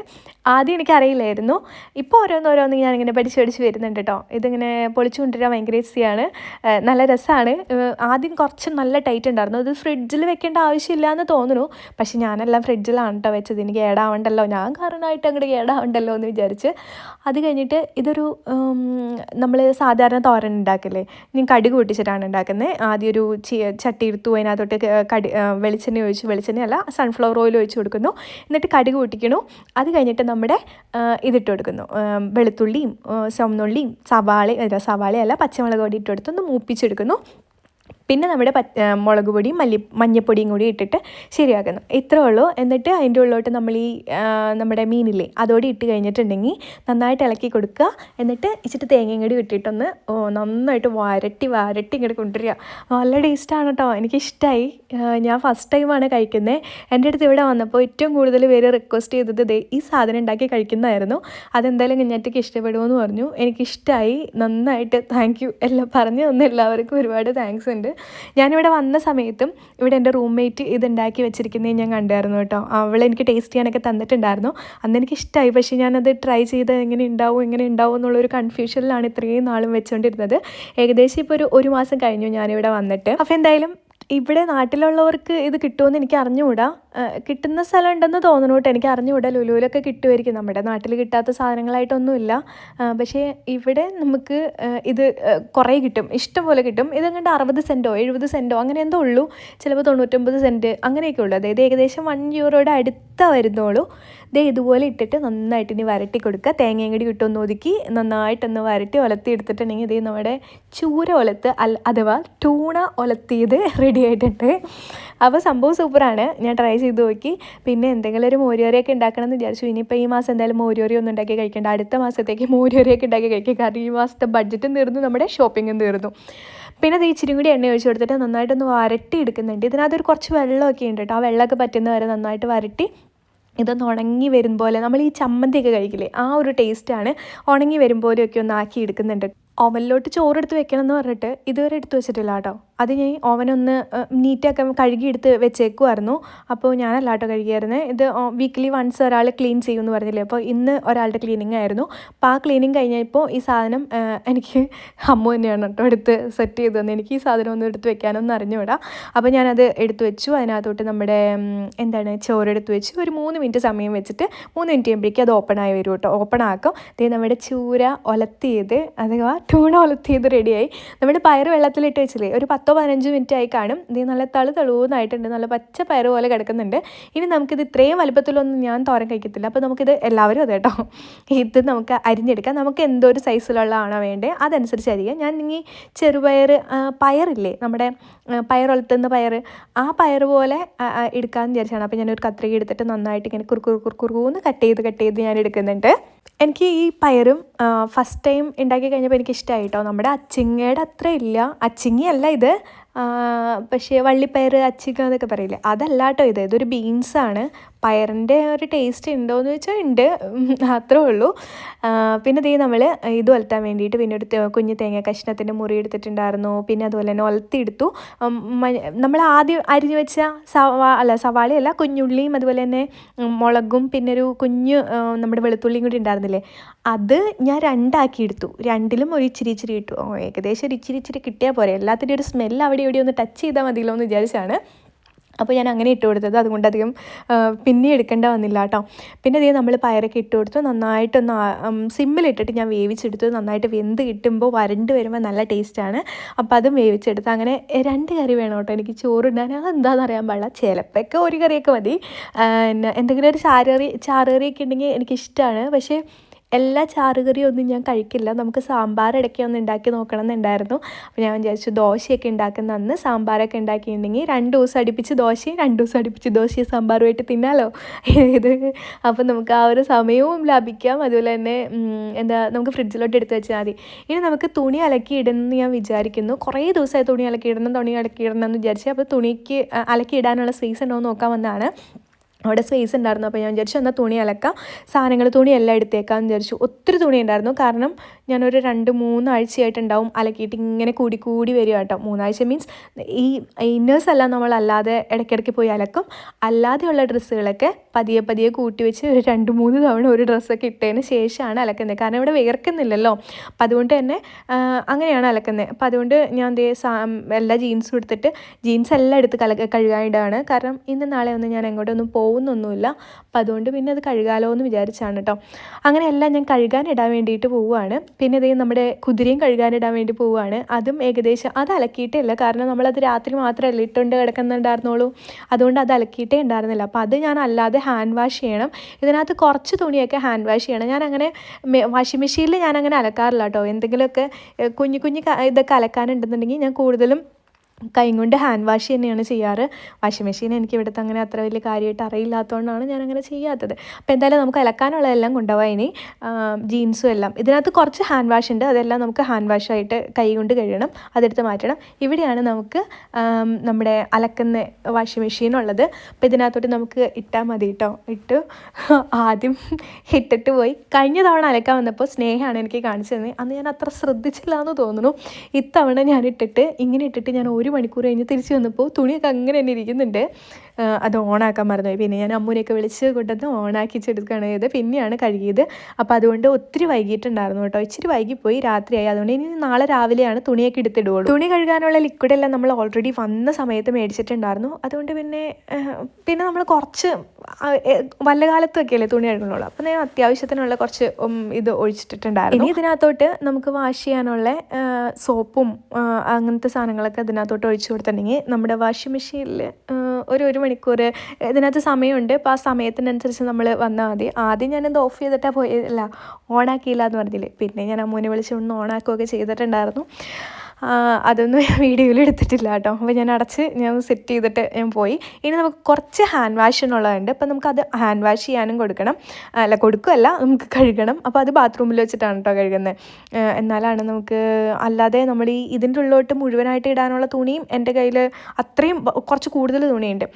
ആദ്യം എനിക്കറിയില്ലായിരുന്നു. ഇപ്പോൾ ഓരോന്നോരോന്ന് ഞാനിങ്ങനെ പഠിച്ച് പഠിച്ച് വരുന്നുണ്ട് കേട്ടോ ഇതിങ്ങനെ പൊളിച്ചു കൊണ്ടുവരാൻ ഭയങ്കര ഈസിയാണ്. നല്ല രസമാണ് ആദ്യം കുറച്ച് നല്ല ടൈറ്റ് ഉണ്ടായിരുന്നു. ഇത് ഫ്രിഡ്ജിൽ വെക്കേണ്ട ആവശ്യമില്ല എന്ന് തോന്നുന്നു. പക്ഷേ ഞാനെല്ലാം ഫ്രിഡ്ജിലാണ് കേട്ടോ വെച്ചത്. എനിക്ക് കേടാവണ്ടല്ലോ. ഞാൻ കാരണമായിട്ട് അങ്ങോട്ട് കേടാവണ്ടല്ലോ എന്ന് വിചാരിച്ച്. അത് കഴിഞ്ഞിട്ട് ഇതൊരു നമ്മൾ സാധാരണ തോരൻ ഉണ്ടാക്കില്ലേ? ഞാൻ കടുക് പൊട്ടിച്ചിട്ടാണ് ഉണ്ടാക്കുന്നത്. ആദ്യം ഒരു ചട്ടി എടുത്തു. അതിനകത്തോട്ട് കടി വെളിച്ചെണ്ണ ഒഴിച്ച് വെളിച്ചെണ്ണയല്ല സൺഫ്ലവർ ഓയിൽ ഒഴിച്ച് കൊടുക്കുന്നു. എന്നിട്ട് കടുക് പൊട്ടിക്കണു. അത് കഴിഞ്ഞിട്ട് നമ്മുടെ ഇതിട്ട് കൊടുക്കുന്നു വെളുത്തുള്ളിയും ചുവന്നുള്ളിയും സവാള അല്ല സവാളയല്ല പച്ചമുളക് പൊടി ഇട്ട് കൊടുത്ത് ഒന്ന് മൂപ്പിച്ചെടുക്കുന്നു. പിന്നെ നമ്മുടെ മുളക് പൊടിയും മല്ലി മഞ്ഞപ്പൊടിയും കൂടി ഇട്ടിട്ട് ശരിയാക്കുന്നു. ഇത്രേ ഉള്ളൂ. എന്നിട്ട് അതിന്റെ ഉള്ളിലോട്ട് നമ്മൾ ഈ നമ്മുടെ മീനില്ലേ അതോടെ ഇട്ട് കഴിഞ്ഞിട്ടുണ്ടെങ്കിൽ നന്നായിട്ട് ഇളക്കി കൊടുക്കുക. എന്നിട്ട് ഇച്ചിട്ട് തേങ്ങയും കൂടി ഇട്ടിട്ടൊന്ന് നന്നായിട്ട് വരട്ടി വരട്ടി ഇങ്ങോട്ട് കൊണ്ടുവരിക. നല്ല ടേസ്റ്റാണ് കേട്ടോ. എനിക്കിഷ്ടമായി ഞാൻ ഫസ്റ്റ് ടൈമാണ് കഴിക്കുന്നത്. എന്റെ അടുത്ത് ഇവിടെ വന്നപ്പോൾ ഏറ്റവും കൂടുതൽ പേര് റിക്വസ്റ്റ് ചെയ്തത് ഈ സാധനം ഉണ്ടാക്കി കഴിക്കുന്നതായിരുന്നു. അതെന്തായാലും കുഞ്ഞാറ്റയ്ക്ക് ഇഷ്ടപ്പെടുമെന്ന് പറഞ്ഞു. എനിക്കിഷ്ടമായി നന്നായിട്ട്. Thank you. എല്ലാം പറഞ്ഞു തന്ന. എല്ലാവർക്കും ഒരുപാട് താങ്ക്സ് ഉണ്ട്. ഞാനിവിടെ വന്ന സമയത്തും ഇവിടെ എന്റെ റൂംമേറ്റ് ഇത് ഉണ്ടാക്കി വെച്ചിരിക്കുന്നത് ഞാൻ കണ്ടായിരുന്നു കേട്ടോ. അവൾ എനിക്ക് ടേസ്റ്റ് ചെയ്യാനൊക്കെ തന്നിട്ടുണ്ടായിരുന്നു. അന്ന് എനിക്ക് ഇഷ്ടമായി പക്ഷേ ഞാനത് ട്രൈ ചെയ്ത് എങ്ങനെ ഉണ്ടാവും എങ്ങനെ ഉണ്ടാവും എന്നുള്ളൊരു കൺഫ്യൂഷനിലാണ് ഇത്രയും നാളും വെച്ചുകൊണ്ടിരുന്നത് ഏകദേശം ഇപ്പോൾ ഒരു ഒരു മാസം കഴിഞ്ഞു ഞാനിവിടെ വന്നിട്ട്. അപ്പോൾ എന്തായാലും ഇവിടെ നാട്ടിലുള്ളവർക്ക് ഇത് കിട്ടുമെന്ന് എനിക്ക് അറിഞ്ഞുകൂടാ. കിട്ടുന്ന സ്ഥലം ഉണ്ടെന്ന് തോന്നുന്നു കേട്ടോ. എനിക്ക് അറിഞ്ഞുകൂടാ. ലുലുവിലൊക്കെ കിട്ടുമായിരിക്കും. നമ്മുടെ നാട്ടിൽ കിട്ടാത്ത സാധനങ്ങളായിട്ടൊന്നുമില്ല. പക്ഷേ ഇവിടെ നമുക്ക് ഇത് കുറേ കിട്ടും. ഇഷ്ടംപോലെ കിട്ടും. ഇതങ്ങോട്ട് അറുപത് സെന്റോ എഴുപത് സെന്റോ അങ്ങനെ എന്തോ ഉള്ളൂ. ചിലപ്പോൾ തൊണ്ണൂറ്റൊമ്പത് സെന്റ് അങ്ങനെയൊക്കെ ഉള്ളൂ. അതായത് ഏകദേശം വൺ യൂറോയുടെ അടുത്ത വരുന്നുള്ളൂ ദേ ഇതുപോലെ ഇട്ടിട്ട് നന്നായിട്ട് ഇനി വരട്ടി കൊടുക്കുക. തേങ്ങയും കൂടി ഇട്ടൊന്ന് ഒതുക്കി നന്നായിട്ടൊന്ന് വരട്ടി ഒലത്തി എടുത്തിട്ടുണ്ടെങ്കിൽ ഇതേ നമ്മുടെ ചൂര ഒലത്ത് അൽ അഥവാ ടൂണ ഒലത്തിയത് റെഡി ആയിട്ടുണ്ട്. അപ്പോൾ സംഭവം സൂപ്പറാണ്. ഞാൻ ട്രൈ ചെയ്ത് നോക്കി. പിന്നെ എന്തെങ്കിലും ഒരു മോരുകറിയൊക്കെ ഉണ്ടാക്കണം എന്ന് വിചാരിച്ചു. ഇനിയിപ്പോൾ ഈ മാസം എന്തായാലും മോരുകറി ഒന്നും ഉണ്ടാക്കി കഴിക്കേണ്ട. അടുത്ത മാസത്തേക്ക് മോരുകറിയൊക്കെ ഉണ്ടാക്കി കഴിക്കുക കാരണം ഈ മാസത്തെ ബഡ്ജറ്റും തീർന്നു നമ്മുടെ ഷോപ്പിങ്ങും തീർന്നു. പിന്നെ അത് ഇച്ചിരി കൂടി എണ്ണ ഒഴിച്ച് കൊടുത്തിട്ട് നന്നായിട്ടൊന്ന് വരട്ടി എടുക്കുന്നുണ്ട്. ഇതിനകത്തൊരു കുറച്ച് വെള്ളമൊക്കെ ഉണ്ട് കേട്ടോ. ആ വെള്ളമൊക്കെ പറ്റുന്നവരെ നന്നായിട്ട് വരട്ടി ഇതൊന്ന് ഉണങ്ങി വരും പോലെ നമ്മൾ ഈ ചമ്മന്തിയൊക്കെ കഴിക്കില്ലേ ആ ഒരു ടേസ്റ്റാണ് ഉണങ്ങി വരും പോലെയൊക്കെ ഒന്ന് ആക്കി എടുക്കുന്നുണ്ട്. ഓവനിലോട്ട് ചോറെടുത്ത് വെക്കണം എന്ന് പറഞ്ഞിട്ട് ഇതുവരെ എടുത്ത് വെച്ചിട്ടില്ല കേട്ടോ. അത് ഞാൻ ഓവനൊന്ന് കഴുകി എടുത്ത് വെച്ചേക്കുമായിരുന്നു അപ്പോൾ ഞാനല്ല കേട്ടോ കഴുകിയായിരുന്നത് ഇത് വീക്ക്ലി വൺസ് ഒരാൾ ക്ലീൻ ചെയ്യുമെന്ന് പറഞ്ഞില്ലേ? അപ്പോൾ ഇന്ന് ഒരാളുടെ ക്ലീനിങ് ആയിരുന്നു. അപ്പോൾ ആ ക്ലീനിങ് കഴിഞ്ഞപ്പോൾ ഈ സാധനം എനിക്ക് അമ്മ തന്നെയാണ് കേട്ടോ എടുത്ത് സെറ്റ് ചെയ്ത് തന്നെ എനിക്ക് ഈ സാധനം ഒന്നും എടുത്ത് വെക്കാനൊന്നും അറിഞ്ഞുവിടാം അപ്പോൾ ഞാനത് എടുത്ത് വെച്ചു. അതിനകത്തോട്ട് നമ്മുടെ എന്താണ് എന്താണ് ചോറെടുത്ത് വെച്ചു. ഒരു മൂന്ന് മിനിറ്റ് സമയം വെച്ചിട്ട് മൂന്ന് മിനിറ്റ് കഴിയുമ്പോഴേക്കും അത് ഓപ്പൺ ആയി വരും കേട്ടോ. ഓപ്പൺ ആക്കും. ഇത് നമ്മുടെ ചൂര ഒലത്തിയത് അഥവാ ടൂണ ഒലത്തിയത് റെഡിയായി നമ്മുടെ പയർ വെള്ളത്തിലിട്ട് വെച്ചില്ലേ ഒരു പത്തോ പതിനഞ്ചോ മിനിറ്റ് ആയി കാണും. ഇത് നല്ല തളു തളുവെന്നായിട്ടുണ്ട് നല്ല പച്ച പയർ പോലെ കിടക്കുന്നുണ്ട്. ഇനി നമുക്കിത് ഇത്രയും വലുപ്പത്തിലൊന്നും ഞാൻ തോരൻ കഴിക്കത്തില്ല. അപ്പോൾ നമുക്കിത് എല്ലാവരും അതെ കേട്ടോ ഇത് നമുക്ക് അരിഞ്ഞെടുക്കാം. നമുക്ക് എന്തോ ഒരു സൈസിലുള്ളതാണോ വേണ്ടത് അതനുസരിച്ച് അരിയാം ഞാൻ ഇനി ചെറുപയർ പയറില്ലേ നമ്മുടെ പയർ ഒലത്തുന്ന പയർ ആ പയർ പോലെ എടുക്കാമെന്ന് വിചാരിച്ചാണ്. അപ്പോൾ ഞാനൊരു കത്രിക എടുത്തിട്ട് നന്നായിട്ട് ഇങ്ങനെ കുറുക്കുറു കുറുക്കുറുന്ന് കട്ട് ചെയ്ത് കട്ട് ചെയ്ത് ഞാൻ എടുക്കുന്നുണ്ട്. എനിക്ക് ഈ പയറും ഫസ്റ്റ് ടൈം ഉണ്ടാക്കി കഴിഞ്ഞപ്പോൾ എനിക്ക് ഇഷ്ടമായി കേട്ടോ നമ്മുടെ അച്ചിങ്ങയുടെ അത്ര ഇല്ല. അച്ചിങ്ങയല്ല ഇത്. പക്ഷേ വള്ളിപ്പയർ അച്ചിങ്ങ എന്നൊക്കെ പറയില്ലേ? അതല്ല കേട്ടോ ഇത്. ഇതൊരു ബീൻസാണ് പയറിന്റെ ഒരു ടേസ്റ്റ് ഉണ്ടോ എന്ന് വെച്ചാൽ ഉണ്ട് അത്രേ ഉള്ളൂ. പിന്നെ ദേ നമ്മൾ ഇത് ഒലത്താൻ വേണ്ടിയിട്ട് പിന്നെ ഒരു കുഞ്ഞു കുഞ്ഞ് തേങ്ങ കഷ്ണത്തിന്റെ മുറി എടുത്തിട്ടുണ്ടായിരുന്നു. പിന്നെ അതുപോലെ തന്നെ ഒലത്തിയെടുത്തു. നമ്മൾ ആദ്യം അരിഞ്ഞു വെച്ച സവാ അല്ല സവാളയല്ല കുഞ്ഞുള്ളിയും അതുപോലെ തന്നെ മുളകും പിന്നെ ഒരു കുഞ്ഞ് നമ്മുടെ വെളുത്തുള്ളിയും കൂടി ഉണ്ടായിരുന്നില്ലേ? അത് ഞാൻ രണ്ടാക്കി എടുത്തു രണ്ടിലും ഒരു ഇച്ചിരി ഇച്ചിരി ഇട്ടു. ഏകദേശം ഒരു ഇച്ചിരി ഇച്ചിരി കിട്ടിയാൽ പോരെ. എല്ലാത്തിന്റെ ഒരു സ്മെല്ല് അവിടെ ഇവിടെ ഒന്ന് ടച്ച് ചെയ്താൽ മതിയല്ലോ എന്ന് വിചാരിച്ചാണ്. അപ്പോൾ ഞാൻ അങ്ങനെ ഇട്ട് കൊടുത്തത്. അതുകൊണ്ട് അധികം പിന്നെ എടുക്കേണ്ട വന്നില്ല കേട്ടോ. പിന്നെ ഇതേ നമ്മൾ പയറൊക്കെ ഇട്ട് കൊടുത്തു. നന്നായിട്ടൊന്ന് സിമ്മിലിട്ടിട്ട് ഞാൻ വേവിച്ചെടുത്തു. നന്നായിട്ട് വെന്ത് കിട്ടുമ്പോൾ വരണ്ട് വരുമ്പോൾ നല്ല ടേസ്റ്റാണ് അപ്പോൾ അതും വേവിച്ചെടുത്ത്. അങ്ങനെ രണ്ട് കറി വേണം കേട്ടോ എനിക്ക് ചോറുണ്ടാൻ. അതെന്താണെന്ന് അറിയാൻ പാടില്ല. ചിലപ്പോഴൊക്കെ ഒരു കറിയൊക്കെ മതി. എന്തെങ്കിലും ഒരു ചാറുകറി ചാറുകറിയൊക്കെ ഉണ്ടെങ്കിൽ എനിക്കിഷ്ടമാണ്. പക്ഷേ എല്ലാ ചാറുകറിയും ഒന്നും ഞാൻ കഴിക്കില്ല. നമുക്ക് സാമ്പാർ ഇടയ്ക്ക് ഒന്ന് ഉണ്ടാക്കി നോക്കണം എന്നുണ്ടായിരുന്നു അപ്പോൾ ഞാൻ വിചാരിച്ചു ദോശയൊക്കെ ഉണ്ടാക്കുന്ന അന്ന് സാമ്പാറൊക്കെ ഉണ്ടാക്കിയിട്ടുണ്ടെങ്കിൽ രണ്ട് ദിവസം അടുപ്പിച്ച് ദോശയും രണ്ട് ദിവസം അടുപ്പിച്ച് ദോശയും സാമ്പാറുമായിട്ട് തിന്നാലോ? ഇത് അപ്പോൾ നമുക്ക് ആ ഒരു സമയവും ലാഭിക്കാം. അതുപോലെ തന്നെ എന്താ നമുക്ക് ഫ്രിഡ്ജിലോട്ട് എടുത്ത് വെച്ചാൽ മതി. ഇനി നമുക്ക് തുണി അലക്കി ഇടുമെന്ന് ഞാൻ വിചാരിക്കുന്നു. കുറേ ദിവസമായി തുണി അലക്കി ഇടണം തുണി അലക്കി ഇടണം എന്ന് വിചാരിച്ചു. അപ്പോൾ തുണിക്ക് അലക്കി ഇടാനുള്ള സ്പേസ് ഉണ്ടോ എന്ന് നോക്കാൻ വന്നതാണ്. അവിടെ സ്പേസ് ഉണ്ടായിരുന്നു. അപ്പോൾ ഞാൻ വിചാരിച്ചു എന്നാൽ തുണി അലക്കാം. സാധനങ്ങൾ തുണി എല്ലാം എടുത്തേക്കാമെന്ന് വിചാരിച്ചു. ഒത്തിരി തുണി ഉണ്ടായിരുന്നു. കാരണം ഞാനൊരു രണ്ട് മൂന്നാഴ്ചയായിട്ടുണ്ടാവും അലക്കിയിട്ട് ഇങ്ങനെ കൂടി കൂടി വരിക കേട്ടോ. മൂന്നാഴ്ച മീൻസ് ഈ ഇന്നേഴ്സ് എല്ലാം നമ്മൾ അല്ലാതെ ഇടയ്ക്കിടയ്ക്ക് പോയി അലക്കും. അല്ലാതെയുള്ള ഡ്രസ്സുകളൊക്കെ പതിയെ പതിയെ കൂട്ടി വെച്ച് ഒരു രണ്ട് മൂന്ന് തവണ ഒരു ഡ്രസ്സൊക്കെ ഇട്ടതിന് ശേഷമാണ് അലക്കുന്നത്. കാരണം ഇവിടെ വിയർക്കുന്നില്ലല്ലോ. അപ്പം അതുകൊണ്ട് തന്നെ അങ്ങനെയാണ് അലക്കുന്നത്. അപ്പം അതുകൊണ്ട് ഞാൻ ദേ എല്ലാ ജീൻസും എടുത്തിട്ട് ജീൻസ് എല്ലാം എടുത്ത് കല കഴുകാനിടാണ് കാരണം ഇന്ന് നാളെ ഒന്നും ഞാൻ എങ്ങോട്ടൊന്നും പോകുന്നൊന്നുമില്ല. അപ്പം അതുകൊണ്ട് പിന്നെ അത് കഴുകാലോ എന്ന് വിചാരിച്ചാണ് കേട്ടോ അങ്ങനെ എല്ലാം ഞാൻ കഴുകാനിടാൻ വേണ്ടിയിട്ട് പോവുകയാണ് പിന്നെ ഇതേ നമ്മുടെ കുതിരയും കഴുകാനിടാൻ വേണ്ടി പോവുകയാണ് അതും ഏകദേശം അത് അലക്കിയിട്ടില്ല കാരണം നമ്മളത് രാത്രി മാത്രമല്ല ഇട്ടുകൊണ്ട് കിടക്കുന്നുണ്ടായിരുന്നുള്ളൂ. അതുകൊണ്ട് അത് അലക്കിയിട്ടേ ഉണ്ടായിരുന്നില്ല. അപ്പോൾ അത് ഞാൻ അല്ലാതെ ഹാൻഡ് വാഷ് ചെയ്യണം. ഇതിനകത്ത് കുറച്ച് തുണിയൊക്കെ ഹാൻഡ് വാഷ് ചെയ്യണം. ഞാൻ അങ്ങനെ വാഷിംഗ് മെഷീനിൽ ഞാൻ അങ്ങനെ അലക്കാറില്ല കേട്ടോ എന്തെങ്കിലുമൊക്കെ കുഞ്ഞു കുഞ്ഞു ഇതൊക്കെ അലക്കാനുണ്ടെന്നുണ്ടെങ്കിൽ ഞാൻ കൂടുതലും കൈ കൊണ്ട് ഹാൻഡ് വാഷ് തന്നെയാണ് ചെയ്യാറ്. വാഷിംഗ് മെഷീൻ എനിക്ക് ഇവിടുത്തെ അങ്ങനെ അത്ര വലിയ കാര്യമായിട്ട് അറിയില്ലാത്തതുകൊണ്ടാണ് ഞാൻ അങ്ങനെ ചെയ്യാത്തത്. അപ്പോൾ എന്തായാലും നമുക്ക് അലക്കാനുള്ളതെല്ലാം കൊണ്ടുപോകാം ഇനി. ജീൻസും എല്ലാം. ഇതിനകത്ത് കുറച്ച് ഹാൻഡ് വാഷ് ഉണ്ട്. അതെല്ലാം നമുക്ക് ഹാൻഡ് വാഷായിട്ട് കൈ കൊണ്ട് കഴുകണം. അതെടുത്ത് മാറ്റണം. ഇവിടെയാണ് നമുക്ക് നമ്മുടെ അലക്കുന്ന വാഷിംഗ് മെഷീൻ ഉള്ളത്. അപ്പോൾ ഇതിനകത്തോട്ട് നമുക്ക് ഇട്ടാൽ മതി കേട്ടോ ഇട്ട് ആദ്യം ഇട്ടിട്ട് പോയി. കഴിഞ്ഞ തവണ അലക്കാൻ വന്നപ്പോൾ സ്നേഹമാണ് എനിക്ക് കാണിച്ചു തന്നെ അന്ന് ഞാൻ അത്ര ശ്രദ്ധിച്ചില്ല എന്ന് തോന്നുന്നു. ഇത്തവണ ഞാൻ ഇട്ടിട്ട് ഇങ്ങനെ ഇട്ടിട്ട് ഞാൻ ഒരു ഒരു മണിക്കൂർ കഴിഞ്ഞ് തിരിച്ചു വന്നപ്പോൾ തുണിയൊക്കെ അങ്ങനെ തന്നെ ഇരിക്കുന്നുണ്ട്. അത് ഓണാക്കാൻ മറന്നുപോയി. പിന്നെ ഞാൻ അമ്മൂനെയൊക്കെ വിളിച്ച് കൊണ്ടുവന്ന് ഓണാക്കിച്ചെടുക്കുകയാണ് ചെയ്തത്. പിന്നെയാണ് കഴുകിയത്. അപ്പോൾ അതുകൊണ്ട് ഒത്തിരി വൈകിട്ടുണ്ടായിരുന്നു കേട്ടോ. ഇച്ചിരി വൈകിപ്പോയി രാത്രിയായി. അതുകൊണ്ട് ഇനി നാളെ രാവിലെയാണ് തുണിയൊക്കെ എടുത്തിടുകയുള്ളൂ. തുണി കഴുകാനുള്ള ലിക്വിഡെല്ലാം നമ്മൾ ഓൾറെഡി വന്ന സമയത്ത് മേടിച്ചിട്ടുണ്ടായിരുന്നു. അതുകൊണ്ട് പിന്നെ പിന്നെ നമ്മൾ കുറച്ച് വല്ല കാലത്തൊക്കെ അല്ലേ തുണി കഴുകുന്നുള്ളൂ. അപ്പോൾ ഞാൻ അത്യാവശ്യത്തിനുള്ള കുറച്ച് ഇത് ഒഴിച്ചിട്ടുണ്ടായിരുന്നു ഇനി ഇതിനകത്തോട്ട് നമുക്ക് വാഷ് ചെയ്യാനുള്ള സോപ്പും അങ്ങനത്തെ സാധനങ്ങളൊക്കെ ഇതിനകത്തോട്ട് ഒഴിച്ചു കൊടുത്തിട്ടുണ്ടെങ്കിൽ നമ്മുടെ വാഷിംഗ് മെഷീനിൽ ഒരു ഒരു മണിക്കൂർ ഇതിനകത്ത് സമയമുണ്ട്. അപ്പോൾ ആ സമയത്തിനനുസരിച്ച് നമ്മൾ വന്നാൽ മതി. ആദ്യം ഞാനത് ഓഫ് ചെയ്തിട്ടാണ് പോയല്ല ഓണാക്കിയില്ല എന്ന് പറഞ്ഞില്ലേ? പിന്നെ ഞാൻ അമ്മൂനെ വിളിച്ചുകൊണ്ട് ഓണാക്കുകയൊക്കെ ചെയ്തിട്ടുണ്ടായിരുന്നു. ആ, ഞാൻ വീഡിയോയിൽ എടുത്തിട്ടില്ല കേട്ടോ. അപ്പോൾ ഞാൻ അടച്ച് ഞാൻ സെറ്റ് ചെയ്തിട്ട് ഞാൻ പോയി. ഇനി നമുക്ക് കുറച്ച് ഹാൻഡ് വാഷിനുള്ളതുണ്ട് നമുക്ക് അത് ഹാൻഡ് വാഷ് ചെയ്യാനും കൊടുക്കണം. അല്ല കൊടുക്കുമല്ല നമുക്ക് കഴുകണം. അപ്പോൾ അത് ബാത്റൂമിൽ വെച്ചിട്ടാണ് കേട്ടോ കഴുകുന്നത് എന്നാലാണ് നമുക്ക് അല്ലാതെ നമ്മൾ ഈ ഇതിന്റെ ഉള്ളിലോട്ട് മുഴുവനായിട്ട് ഇടാനുള്ള തുണിയും എന്റെ കയ്യിൽ അത്രയും കുറച്ച് കൂടുതൽ തുണിയുണ്ട്.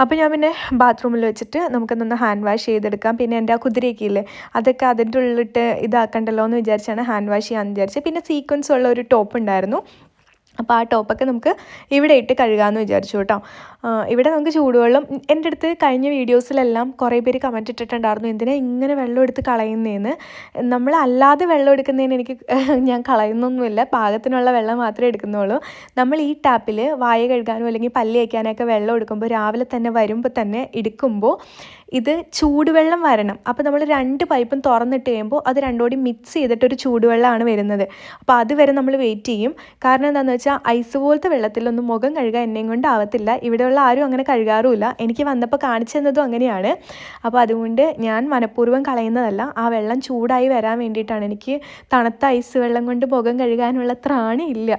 അപ്പോൾ ഞാൻ പിന്നെ ബാത്റൂമിൽ വെച്ചിട്ട് നമുക്ക് നമുക്കൊന്ന് ഹാൻഡ് വാഷ് ചെയ്തെടുക്കാം. പിന്നെ എന്റെ ആ കുതിരയൊക്കെ ഇല്ലേ അതൊക്കെ അതിന്റെ ഉള്ളിലിട്ട് ഇതാക്കണ്ടല്ലോ എന്ന് വിചാരിച്ചാണ് ഹാൻഡ് വാഷ് ചെയ്യാമെന്ന് വിചാരിച്ചത്. പിന്നെ സീക്വൻസ് ഉള്ള ഒരു ടോപ്പ് ഉണ്ടായിരുന്നു. അപ്പോൾ ആ ടോപ്പൊക്കെ നമുക്ക് ഇവിടെ ഇട്ട് കഴുകാമെന്ന് വിചാരിച്ചു കേട്ടോ. ഇവിടെ നമുക്ക് ചൂടുവെള്ളം എന്റെ അടുത്ത് കഴിഞ്ഞ വീഡിയോസിലെല്ലാം കുറേ പേര് കമന്റ് ഇട്ടിട്ടുണ്ടായിരുന്നു എന്തിനാ ഇങ്ങനെ വെള്ളം എടുത്ത് കളയുന്നതെന്ന് നമ്മൾ അല്ലാതെ വെള്ളം എടുക്കുന്നതിന് എനിക്ക് ഞാൻ കളയുന്നൊന്നുമില്ല പാകത്തിനുള്ള വെള്ളം മാത്രമേ എടുക്കുന്നുള്ളൂ. നമ്മൾ ഈ ടാപ്പിൽ വായ കഴുകാനോ അല്ലെങ്കിൽ പല്ല് വയ്ക്കാനൊക്കെ വെള്ളം എടുക്കുമ്പോൾ രാവിലെ തന്നെ വരുമ്പോൾ തന്നെ എടുക്കുമ്പോൾ ഇത് ചൂടുവെള്ളം വരണം. അപ്പോൾ നമ്മൾ രണ്ട് പൈപ്പും തുറന്നിട്ട് കഴിയുമ്പോൾ അത് രണ്ടോടി മിക്സ് ചെയ്തിട്ടൊരു ചൂടുവെള്ളമാണ് വരുന്നത്. അപ്പോൾ അതുവരെ നമ്മൾ വെയിറ്റ് ചെയ്യും. കാരണം എന്താണെന്ന് വെച്ചാൽ ഐസ് പോലത്തെ വെള്ളത്തിലൊന്നും മുഖം കഴുകാൻ എന്നെയും കൊണ്ട് ആവത്തില്ല. ഇവിടെയുള്ള ആരും അങ്ങനെ കഴുകാറുമില്ല. എനിക്ക് വന്നപ്പോൾ കാണിച്ചു തന്നതും അങ്ങനെയാണ്. അപ്പോൾ അതുകൊണ്ട് ഞാൻ മനഃപൂർവം കളയുന്നതല്ല. ആ വെള്ളം ചൂടായി വരാൻ വേണ്ടിയിട്ടാണ്. എനിക്ക് തണുത്ത ഐസ് വെള്ളം കൊണ്ട് മുഖം കഴുകാനുള്ള ത്രാണി ഇല്ല.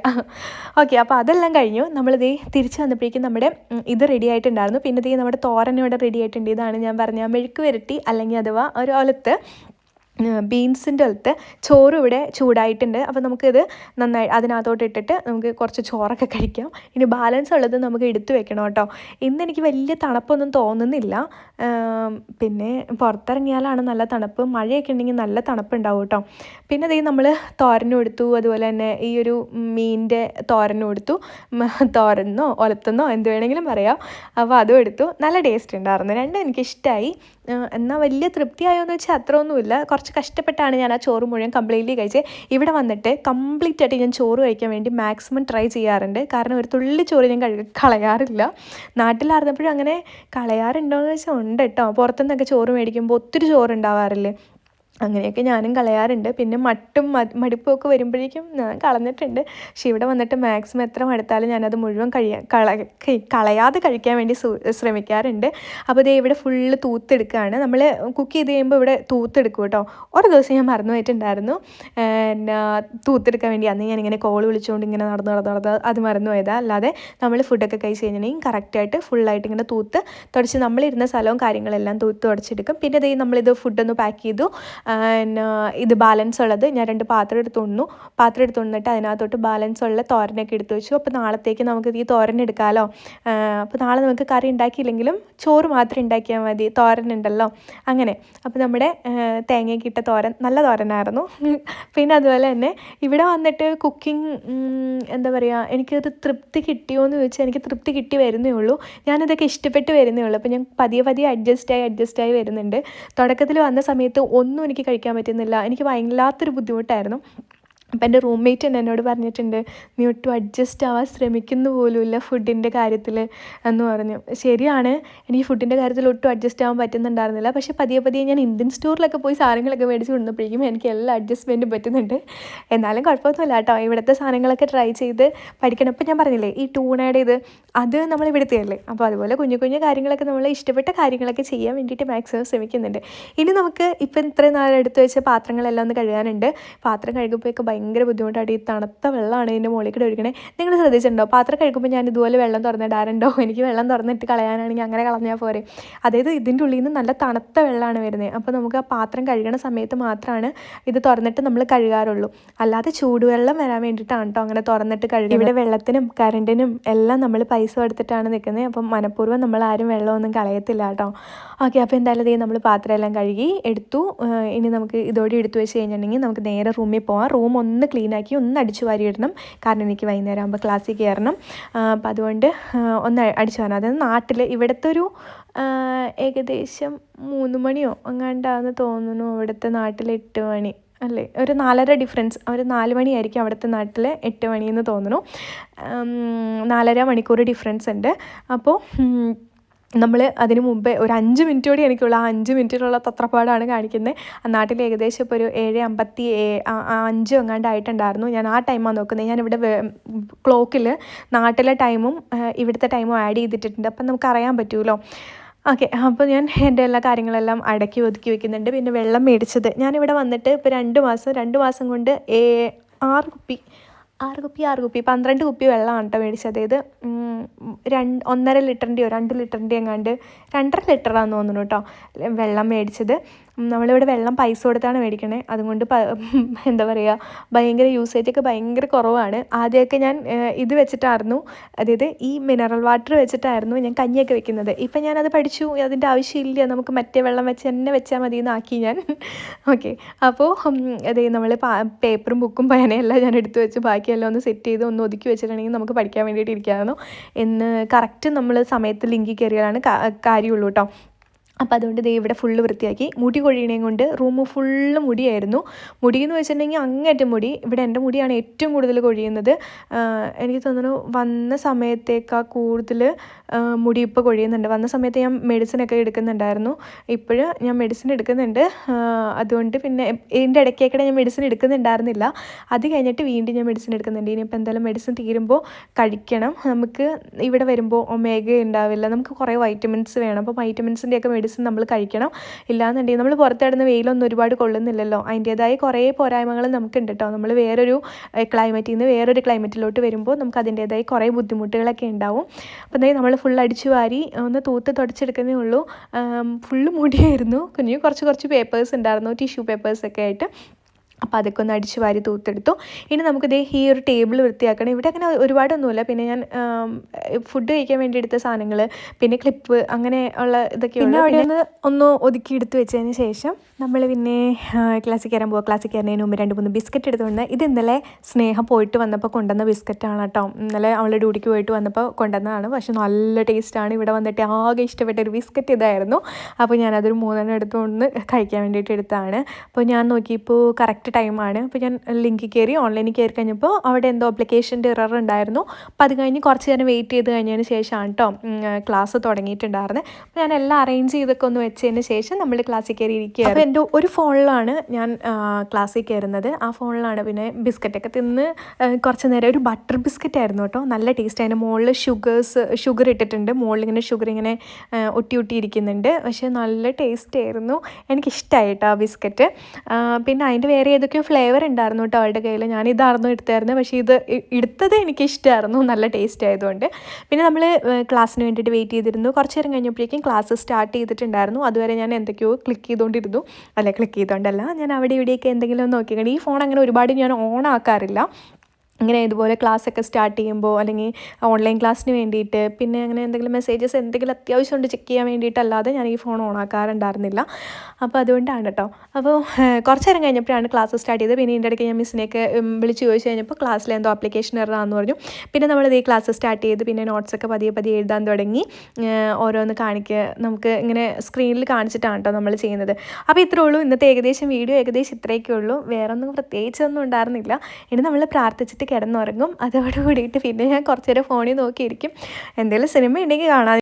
ഓക്കെ അപ്പോൾ അതെല്ലാം കഴിഞ്ഞു. നമ്മളിതേ തിരിച്ച് വന്നപ്പോഴേക്കും നമ്മുടെ ഇത് റെഡി ആയിട്ടുണ്ടായിരുന്നു. പിന്നെ ഇതേ നമ്മുടെ തോരൻ ഇവിടെ റെഡി ആയിട്ടുണ്ട്. ഇതാണ് ഞാൻ പറഞ്ഞ മെഴുക്ക് വരട്ടി അല്ലെങ്കിൽ അഥവാ ഒരു ഒലത്ത് ബീൻസിന്റെ അകത്ത് ചോറും ഇവിടെ ചൂടായിട്ടുണ്ട്. അപ്പോൾ നമുക്കിത് നന്നായി അതിനകത്തോട്ട് ഇട്ടിട്ട് നമുക്ക് കുറച്ച് ചോറൊക്കെ കഴിക്കാം. ഇനി ബാലൻസ് ഉള്ളത് നമുക്ക് എടുത്തു വെക്കണം കേട്ടോ. ഇന്ന് എനിക്ക് വലിയ തണുപ്പൊന്നും തോന്നുന്നില്ല. പിന്നെ പുറത്തിറങ്ങിയാലാണ് നല്ല തണുപ്പ്. മഴയൊക്കെ ഉണ്ടെങ്കിൽ നല്ല തണുപ്പുണ്ടാവും കേട്ടോ. പിന്നെ ദേ നമ്മൾ തോരനും എടുത്തു. അതുപോലെ തന്നെ ഈ ഒരു മീനിന്റെ തോരനും എടുത്തു. തോരനോ ഒലത്തെന്നോ എന്ത് വേണമെങ്കിലും പറയാം. അപ്പോൾ അതും എടുത്തു. നല്ല ടേസ്റ്റ് ഉണ്ടായിരുന്നു. രണ്ടും എനിക്കിഷ്ടമായി എന്നാൽ വലിയ തൃപ്തിയായോന്ന് വെച്ചാൽ അത്ര ഒന്നുമില്ല കുറച്ച് കഷ്ടപ്പെട്ടാണ് ഞാൻ ആ ചോറ് മുഴുവൻ കംപ്ലീറ്റ്ലി കഴിച്ചത് ഇവിടെ വന്നിട്ട് കംപ്ലീറ്റ് ആയിട്ട് ഞാൻ ചോറ് കഴിക്കാൻ വേണ്ടി മാക്സിമം ട്രൈ ചെയ്യാറുണ്ട്. കാരണം ഒരു തുള്ളി ചോറ് ഞാൻ കഴി കളയാറില്ല. നാട്ടിലായിരുന്നപ്പോഴും അങ്ങനെ കളയാറുണ്ടോയെന്ന് വെച്ചാൽ ഉണ്ട് കേട്ടോ പുറത്തുനിന്നൊക്കെ ചോറ് മേടിക്കുമ്പോൾ ഒത്തിരി ചോറ് ഉണ്ടാവാറില്ലേ അങ്ങനെയൊക്കെ ഞാനും കളയാറുണ്ട്. പിന്നെ മട്ടും മ- മടുപ്പും വരുമ്പോഴേക്കും ഞാൻ കളഞ്ഞിട്ടുണ്ട്. പക്ഷെ ഇവിടെ വന്നിട്ട് മാക്സിമം എത്ര മടുത്താലും ഞാനത് മുഴുവൻ കഴിയാ കള കളയാതെ കഴിക്കാൻ വേണ്ടി ശ്രമിക്കാറുണ്ട്. അപ്പോൾ ഇതേ ഇവിടെ ഫുള്ള് തൂത്തെടുക്കുകയാണ്. നമ്മൾ കുക്ക് ചെയ്ത് കഴിയുമ്പോൾ ഇവിടെ തൂത്തെടുക്കും കേട്ടോ. ഒരു ദിവസം ഞാൻ മറന്നു പോയിട്ടുണ്ടായിരുന്നു. എന്നാ തൂത്തെടുക്കാൻ വേണ്ടി അന്ന് ഞാനിങ്ങനെ കോൾ വിളിച്ചുകൊണ്ട് ഇങ്ങനെ നടന്ന് നടന്ന് നടന്ന് അത് മറന്നു പോയതാണ് അല്ലാതെ നമ്മൾ ഫുഡൊക്കെ കഴിച്ച് കഴിഞ്ഞിട്ടുണ്ടെങ്കിൽ കറക്റ്റായിട്ട് ഫുള്ളായിട്ട് ഇങ്ങനെ തൂത്ത് തുടച്ച് നമ്മളിരുന്ന സ്ഥലവും കാര്യങ്ങളെല്ലാം തൂത്ത് തുടച്ചെടുക്കും. പിന്നെ ഇതേ നമ്മളിത് ഫുഡൊന്ന് പാക്ക് ചെയ്തു. പിന്നെ ഇത് ബാലൻസ് ഉള്ളത് ഞാൻ രണ്ട് പാത്രം എടുത്ത് കൊണ്ടു പാത്രം എടുത്ത് കൊണ്ടിട്ട് അതിനകത്തോട്ട് ബാലൻസ് ഉള്ള തോരനൊക്കെ എടുത്തു വെച്ചു. അപ്പോൾ നാളത്തേക്ക് നമുക്ക് ഈ തോരൻ എടുക്കാമല്ലോ അപ്പോൾ നാളെ നമുക്ക് കറി ഉണ്ടാക്കിയില്ലെങ്കിലും ചോറ് മാത്രം ഉണ്ടാക്കിയാൽ മതി. തോരൻ ഉണ്ടല്ലോ. അങ്ങനെ. അപ്പോൾ നമ്മുടെ തേങ്ങയ്ക്ക് ഇട്ട തോരൻ നല്ല തോരനായിരുന്നു. പിന്നെ അതുപോലെ തന്നെ ഇവിടെ വന്നിട്ട് കുക്കിംഗ് എന്താ പറയുക എനിക്കൊരു തൃപ്തി കിട്ടിയോ എന്ന് ചോദിച്ചാൽ എനിക്ക് തൃപ്തി കിട്ടി വരുന്നേ ഉള്ളൂ. ഞാനിതൊക്കെ ഇഷ്ടപ്പെട്ട് വരുന്നേ ഉള്ളൂ. അപ്പോൾ ഞാൻ പതിയെ പതിയെ അഡ്ജസ്റ്റായി അഡ്ജസ്റ്റായി വരുന്നുണ്ട്. തുടക്കത്തിൽ വന്ന സമയത്ത് ഒന്നും എനിക്ക് കഴിക്കാൻ പറ്റുന്നില്ല. എനിക്ക് വല്ലാത്തൊരു ബുദ്ധിമുട്ടായിരുന്നു. അപ്പം എന്റെ റൂംമേറ്റ് തന്നെ എന്നോട് പറഞ്ഞിട്ടുണ്ട് നീ ഒട്ടും അഡ്ജസ്റ്റ് ആവാൻ ശ്രമിക്കുന്നു പോലുമില്ല ഫുഡിന്റെ കാര്യത്തിൽ എന്ന് പറഞ്ഞു. ശരിയാണ് എനിക്ക് ഫുഡിന്റെ കാര്യത്തിൽ ഒട്ടും അഡ്ജസ്റ്റ് ആവാൻ പറ്റുന്നുണ്ടായിരുന്നില്ല. പക്ഷേ പതിയെ പതിയെ ഞാൻ ഇന്ത്യൻ സ്റ്റോറിലൊക്കെ പോയി സാധനങ്ങളൊക്കെ മേടിച്ച് കൊണ്ടുവന്നപ്പോഴേക്കും എനിക്ക് എല്ലാ അഡ്ജസ്റ്റ്മെന്റും പറ്റുന്നുണ്ട്. എന്നാലും കുഴപ്പമൊന്നുമില്ല കേട്ടോ. ഇവിടുത്തെ സാധനങ്ങളൊക്കെ ട്രൈ ചെയ്ത് പഠിക്കണം. ഇപ്പം ഞാൻ പറഞ്ഞില്ലേ ഈ ടൂണയുടെ ഇത് അത് നമ്മൾ ഇവിടുത്തെ അല്ലേ? അപ്പോൾ അതുപോലെ കുഞ്ഞു കുഞ്ഞു കാര്യങ്ങളൊക്കെ നമ്മൾ ഇഷ്ടപ്പെട്ട കാര്യങ്ങളൊക്കെ ചെയ്യാൻ വേണ്ടിയിട്ട് മാക്സിമം ശ്രമിക്കുന്നുണ്ട്. ഇനി നമുക്ക് ഇപ്പം ഇത്രയും നാളെടുത്ത് വെച്ച പാത്രങ്ങളെല്ലാം ഒന്ന് കഴുകാനുണ്ട്. പാത്രം കഴുകുമ്പോഴൊക്കെ ഭയങ്കര ബുദ്ധിമുട്ടായിട്ട് ഈ തണുത്ത വെള്ളമാണ് ഇതിന്റെ മുകളിൽ കൂടെ ഒഴിക്കണേ. നിങ്ങൾ ശ്രദ്ധിച്ചിട്ടുണ്ടോ? പാത്രം കഴിക്കുമ്പോൾ ഞാൻ ഇതുപോലെ വെള്ളം തുറന്നിടാറുണ്ടോ എനിക്ക് വെള്ളം തുറന്നിട്ട് കളയാനാണെങ്കിൽ അങ്ങനെ കളഞ്ഞാൽ പോരെ. അതായത് ഇതിന്റെ ഉള്ളിൽ നിന്ന് നല്ല തണുത്ത വെള്ളമാണ് വരുന്നത്. അപ്പോൾ നമുക്ക് ആ പാത്രം കഴുകണ സമയത്ത് മാത്രമാണ് ഇത് തുറന്നിട്ട് നമ്മൾ കഴുകാറുള്ളൂ. അല്ലാതെ ചൂടുവെള്ളം വരാൻ വേണ്ടിയിട്ടാണ് കേട്ടോ അങ്ങനെ തുറന്നിട്ട് കഴുകുക ഇവിടെ വെള്ളത്തിനും കറണ്ടിനും എല്ലാം നമ്മൾ പൈസ കൊടുത്തിട്ടാണ് നിൽക്കുന്നത്. അപ്പം മനഃപൂർവം നമ്മൾ ആരും വെള്ളമൊന്നും കളയത്തില്ല കേട്ടോ ഓക്കെ അപ്പോൾ എന്തായാലും ഇതേ നമ്മൾ പാത്രം എല്ലാം കഴുകി എടുത്തു. ഇനി നമുക്ക് ഇതോടെ എടുത്തു വെച്ച് കഴിഞ്ഞിട്ടുണ്ടെങ്കിൽ നമുക്ക് നേരെ റൂമിൽ പോവാം. റൂം ഒന്ന് ഒന്ന് ക്ലീനാക്കി ഒന്ന് അടിച്ചു വാരിയിടണം കാരണം എനിക്ക് വൈകുന്നേരം ആകുമ്പോൾ ക്ലാസ്സിൽ കയറണം അപ്പം അതുകൊണ്ട് ഒന്ന് അടിച്ചു വാരണം. അതായത് നാട്ടിൽ ഇവിടുത്തെ ഒരു ഏകദേശം മൂന്ന് മണിയോ അങ്ങാണ്ടാന്ന് തോന്നുന്നു ഇവിടുത്തെ നാട്ടിൽ എട്ട് മണി. അല്ലേ? ഒരു നാലര ഡിഫറൻസ്. ഒരു നാല് മണിയായിരിക്കും അവിടുത്തെ നാട്ടിൽ എട്ട് മണിയെന്ന് തോന്നുന്നു. നാലര മണിക്കൂർ ഡിഫറൻസ് ഉണ്ട്. അപ്പോൾ നമ്മൾ അതിന് മുമ്പേ ഒരു അഞ്ച് മിനിറ്റ് കൂടി എനിക്കുള്ള ആ അഞ്ച് മിനിറ്റിലുള്ള തത്രപ്പാടാണ് കാണിക്കുന്നത് നാട്ടിൽ ഏകദേശം ഇപ്പോൾ ഒരു ഏഴ് അമ്പത്തി അഞ്ച് എങ്ങാണ്ട് ആയിട്ടുണ്ടായിരുന്നു. ഞാൻ ആ ടൈമാണ് നോക്കുന്നത് ഞാനിവിടെ ക്ലോക്കിൽ നാട്ടിലെ ടൈമും ഇവിടുത്തെ ടൈമും ആഡ് ചെയ്തിട്ടുണ്ട് അപ്പം നമുക്കറിയാൻ പറ്റുമല്ലോ ഓക്കെ അപ്പോൾ ഞാൻ എന്റെ എല്ലാ കാര്യങ്ങളെല്ലാം അടക്കി ഒതുക്കി വെക്കുന്നുണ്ട്. പിന്നെ വെള്ളം മേടിച്ചത്. ഞാനിവിടെ വന്നിട്ട് ഇപ്പോൾ രണ്ട് മാസം രണ്ട് മാസം കൊണ്ട് ആറ് കുപ്പി ആറ് കുപ്പി ആറ് കുപ്പി പന്ത്രണ്ട് കുപ്പി വെള്ളമാണ് കേട്ടോ മേടിച്ചത്. അതായത് രണ്ട് ഒന്നര ലിറ്ററിന്റെയോ രണ്ട് ലിറ്ററിന്റെയോ എങ്ങാണ്ട് രണ്ടര ലിറ്ററാന്ന് തോന്നുന്നു കേട്ടോ വെള്ളം മേടിച്ചത്. നമ്മളിവിടെ വെള്ളം പൈസ കൊടുത്താണ് മേടിക്കണേ. അതുകൊണ്ട് എന്താ പറയുക ഭയങ്കര യൂസേജൊക്കെ ഭയങ്കര കുറവാണ്. ആദ്യമൊക്കെ ഞാൻ ഇത് വെച്ചിട്ടായിരുന്നു. അതായത് ഈ മിനറൽ വാട്ടർ വെച്ചിട്ടായിരുന്നു ഞാൻ കഞ്ഞിയൊക്കെ വെക്കുന്നത്. ഇപ്പം ഞാനത് പഠിച്ചു അതിന്റെ ആവശ്യമില്ല. നമുക്ക് മറ്റേ വെള്ളം വെച്ച് തന്നെ വെച്ചാൽ മതി എന്നാക്കി ഞാൻ ഓക്കെ അപ്പോൾ അതെ നമ്മൾ പേപ്പറും ബുക്കും പേനയെല്ലാം ഞാൻ എടുത്തു വെച്ച് ബാക്കിയെല്ലാം ഒന്ന് സെറ്റ് ചെയ്ത് ഒന്ന് ഒതുക്കി വെച്ചിട്ടുണ്ടെങ്കിൽ നമുക്ക് പഠിക്കാൻ വേണ്ടിയിട്ട് ഇരിക്കാമായിരുന്നു. എന്ന് കറക്റ്റ് നമ്മൾ സമയത്ത് ലിങ്കിൽ കയറിയാലാണ് കാര്യമുള്ളൂ കേട്ടോ അപ്പോൾ അതുകൊണ്ട് ദേ ഇവിടെ ഫുള്ള് വൃത്തിയാക്കി. മുടി കൊഴിയണേയും കൊണ്ട് റൂം ഫുള്ള് മുടിയായിരുന്നു. മുടി എന്ന് വെച്ചിട്ടുണ്ടെങ്കിൽ അങ്ങേറ്റം മുടി. ഇവിടെ എന്റെ മുടിയാണ് ഏറ്റവും കൂടുതൽ കൊഴിയുന്നത്. എനിക്ക് തോന്നുന്നു വന്ന സമയത്തേക്കാൾ കൂടുതൽ മുടി ഇപ്പോൾ കൊഴിയുന്നുണ്ട്. വന്ന സമയത്ത് ഞാൻ മെഡിസിനൊക്കെ എടുക്കുന്നുണ്ടായിരുന്നു. ഇപ്പോഴും ഞാൻ മെഡിസിൻ എടുക്കുന്നുണ്ട്. അതുകൊണ്ട് പിന്നെ ഇതിന്റെ ഇടയ്ക്കേക്കടെ ഞാൻ മെഡിസിൻ എടുക്കുന്നുണ്ടായിരുന്നില്ല. അത് കഴിഞ്ഞിട്ട് വീണ്ടും ഞാൻ മെഡിസിൻ എടുക്കുന്നുണ്ട്. ഇനിയിപ്പോൾ എന്തായാലും മെഡിസിൻ തീരുമ്പോൾ കഴിക്കണം. നമുക്ക് ഇവിടെ വരുമ്പോൾ ഒമേഗ ഉണ്ടാവില്ല. നമുക്ക് കുറേ വൈറ്റമിൻസ് വേണം. അപ്പോൾ വൈറ്റമിൻസിന്റെയൊക്കെ മെഡിസിൻ നമ്മൾ കഴിക്കണം. ഇല്ലാന്നുണ്ടെങ്കിൽ നമ്മൾ പുറത്തിടുന്ന വെയിലൊന്നും ഒരുപാട് കൊള്ളുന്നില്ലല്ലോ. അതിന്റേതായ കുറേ പോരായ്മകൾ നമുക്കുണ്ട് കേട്ടോ നമ്മൾ വേറൊരു ക്ലൈമറ്റിൽ നിന്ന് വേറൊരു ക്ലൈമറ്റിലോട്ട് വരുമ്പോൾ നമുക്ക് അതിന്റേതായ കുറേ ബുദ്ധിമുട്ടുകളൊക്കെ ഉണ്ടാവും. അപ്പോൾ എന്തായാലും നമ്മൾ ഫുൾ അടിച്ചു വാരി ഒന്ന് തൂത്ത് തുടച്ചെടുക്കുന്നേ ഉള്ളൂ. ഫുള്ള് മുടിയായിരുന്നു. കുഞ്ഞു കുറച്ച് കുറച്ച് പേപ്പേഴ്സ് ഉണ്ടായിരുന്നു ടിഷ്യൂ പേപ്പേഴ്സൊക്കെ ആയിട്ട്. അപ്പോൾ അതൊക്കെ ഒന്ന് അടിച്ച് വാരി തൂത്തെടുത്തു. ഇനി നമുക്ക് ദേ ഈ ഒരു ടേബിൾ വൃത്തിയാക്കണം. ഇവിടെ അങ്ങനെ ഒരുപാടൊന്നുമില്ല. പിന്നെ ഞാൻ ഫുഡ് കഴിക്കാൻ വേണ്ടി എടുത്ത സാധനങ്ങൾ പിന്നെ ക്ലിപ്പ് അങ്ങനെ ഉള്ള ഇതൊക്കെ പിന്നെ അവിടെ ഒന്ന് ഒന്ന് ഒതുക്കി എടുത്ത് വെച്ചതിന് ശേഷം നമ്മൾ പിന്നെ ക്ലാസ്സിൽ കയറാൻ പോകുക ക്ലാസ്സിൽ കയറുന്നതിന് മുമ്പ് രണ്ട് മൂന്ന് ബിസ്ക്കറ്റ് എടുത്തുകൊണ്ട് ഇത് ഇന്നലെ സ്നേഹം പോയിട്ട് വന്നപ്പോൾ കൊണ്ടുവന്ന ബിസ്ക്കറ്റാണ് കേട്ടോ ഇന്നലെ അവളുടെ ഡ്യൂട്ടിക്ക് പോയിട്ട് വന്നപ്പോൾ കൊണ്ടുവന്നതാണ്. പക്ഷെ നല്ല ടേസ്റ്റാണ് ഇവിടെ വന്നിട്ട് ആകെ ഇഷ്ടപ്പെട്ട ഒരു ബിസ്ക്കറ്റ് ഇതായിരുന്നു. അപ്പോൾ ഞാനതൊരു മൂന്നെണ്ണം എടുത്തുകൊണ്ട് കഴിക്കാൻ വേണ്ടിയിട്ട് എടുത്താണ് അപ്പോൾ ഞാൻ നോക്കിയപ്പോൾ കറക്റ്റ് ടൈമാണ് അപ്പോൾ ഞാൻ ലിങ്കിൽ കയറി ഓൺലൈനിൽ കയറി കഴിഞ്ഞപ്പോൾ അവിടെ എന്തോ അപ്ലിക്കേഷന്റെ എറർ ഉണ്ടായിരുന്നു. അപ്പോൾ അത് കഴിഞ്ഞ് കുറച്ച് നേരം വെയിറ്റ് ചെയ്ത് കഴിഞ്ഞതിന് ശേഷമാണ് കേട്ടോ ക്ലാസ് തുടങ്ങിയിട്ടുണ്ടായിരുന്നത് അപ്പോൾ ഞാൻ എല്ലാം അറേഞ്ച് ചെയ്തൊക്കെ ഒന്ന് വെച്ചതിന് ശേഷം നമ്മൾ ക്ലാസ്സിൽ കയറി ഇരിക്കുക അപ്പോൾ എന്റെ ഒരു ഫോണിലാണ് ഞാൻ ക്ലാസ്സിൽ കയറുന്നത് ആ ഫോണിലാണ് പിന്നെ ബിസ്ക്കറ്റൊക്കെ തിന്ന് കുറച്ച് നേരം ഒരു ബട്ടർ ബിസ്ക്കറ്റ് ആയിരുന്നു കേട്ടോ നല്ല ടേസ്റ്റ് അതിന്റെ മുകളിൽ ഷുഗേഴ്സ് ഷുഗർ ഇട്ടിട്ടുണ്ട്. മുകളിൽ ഇങ്ങനെ ഷുഗർ ഇങ്ങനെ ഒട്ടി ഒട്ടിയിരിക്കുന്നുണ്ട് പക്ഷേ നല്ല ടേസ്റ്റ് ആയിരുന്നു. എനിക്കിഷ്ടമായി കേട്ടോ ആ ബിസ്ക്കറ്റ് പിന്നെ അതിന്റെ വേറെ ഏതൊക്കെയോ ഫ്ലേവർ ഉണ്ടായിരുന്നു കേട്ടോ അവളുടെ കയ്യിൽ ഞാൻ ഇതായിരുന്നു എടുത്തായിരുന്നു. പക്ഷേ ഇത് എടുത്തത് എനിക്ക് ഇഷ്ടമായിരുന്നു നല്ല ടേസ്റ്റ് ആയതുകൊണ്ട്. പിന്നെ നമ്മൾ ക്ലാസ്സിന് വേണ്ടിയിട്ട് വെയിറ്റ് ചെയ്തിരുന്നു. കുറച്ച് നേരം കഴിഞ്ഞപ്പോഴേക്കും ക്ലാസ് സ്റ്റാർട്ട് ചെയ്തിട്ടുണ്ടായിരുന്നു. അതുവരെ ഞാൻ എന്തൊക്കെയോ ക്ലിക്ക് ചെയ്തുകൊണ്ടിരുന്നു അല്ല ക്ലിക്ക് ചെയ്തുകൊണ്ടല്ല ഞാൻ അവിടെ ഇവിടെയൊക്കെ എന്തെങ്കിലും നോക്കിയാണ് ഈ ഫോൺ അങ്ങനെ ഒരുപാട് ഞാൻ ഓൺ ആക്കാറില്ല. ഇങ്ങനെ ഇതുപോലെ ക്ലാസ് ഒക്കെ സ്റ്റാർട്ട് ചെയ്യുമ്പോൾ അല്ലെങ്കിൽ ഓൺലൈൻ ക്ലാസ്സിന് വേണ്ടിയിട്ട് പിന്നെ അങ്ങനെ എന്തെങ്കിലും മെസ്സേജസ് എന്തെങ്കിലും അത്യാവശ്യം ഉണ്ട് ചെക്ക് ചെയ്യാൻ വേണ്ടിയിട്ടല്ലാതെ ഞാൻ ഈ ഫോൺ ഓൺ ആക്കാറുണ്ടായിരുന്നില്ല. അപ്പോൾ അതുകൊണ്ടാണ് കേട്ടോ. അപ്പോൾ കുറച്ച് നേരം കഴിഞ്ഞപ്പോഴാണ് ക്ലാസ് സ്റ്റാർട്ട് ചെയ്തത്. പിന്നെ ഇതിന്റെ ഇടയ്ക്ക് ഞാൻ മിസ്സിനെയൊക്കെ വിളിച്ച് ചോദിച്ചു കഴിഞ്ഞപ്പോൾ ക്ലാസ്സിൽ എന്തോ ആപ്ലിക്കേഷൻ ഇറങ്ങാമെന്ന് പറഞ്ഞു. പിന്നെ നമ്മളിത് ഈ ക്ലാസ് സ്റ്റാർട്ട് ചെയ്ത് പിന്നെ നോട്ട്സൊക്കെ പതിയെ പതിയെ എഴുതാൻ തുടങ്ങി. ഓരോന്ന് കാണിക്കുക നമുക്ക് ഇങ്ങനെ സ്ക്രീനിൽ കാണിച്ചിട്ടാണ് കേട്ടോ നമ്മൾ ചെയ്യുന്നത്. അപ്പോൾ ഇത്രേ ഉള്ളൂ. ഇന്നത്തെ ഏകദേശം വീഡിയോ ഏകദേശം ഇത്രയൊക്കെ ഉള്ളൂ. വേറെ ഒന്നും പ്രത്യേകിച്ചൊന്നും ഉണ്ടായിരുന്നില്ല. ഇനി നമ്മൾ പ്രാർത്ഥിച്ചിട്ട് കിടന്നുറങ്ങും. അതോട് കൂടിയിട്ട് പിന്നെ ഞാൻ കുറച്ച് നേരം ഫോണിൽ നോക്കിയിരിക്കും. എന്തെങ്കിലും സിനിമ ഉണ്ടെങ്കിൽ കാണാൻ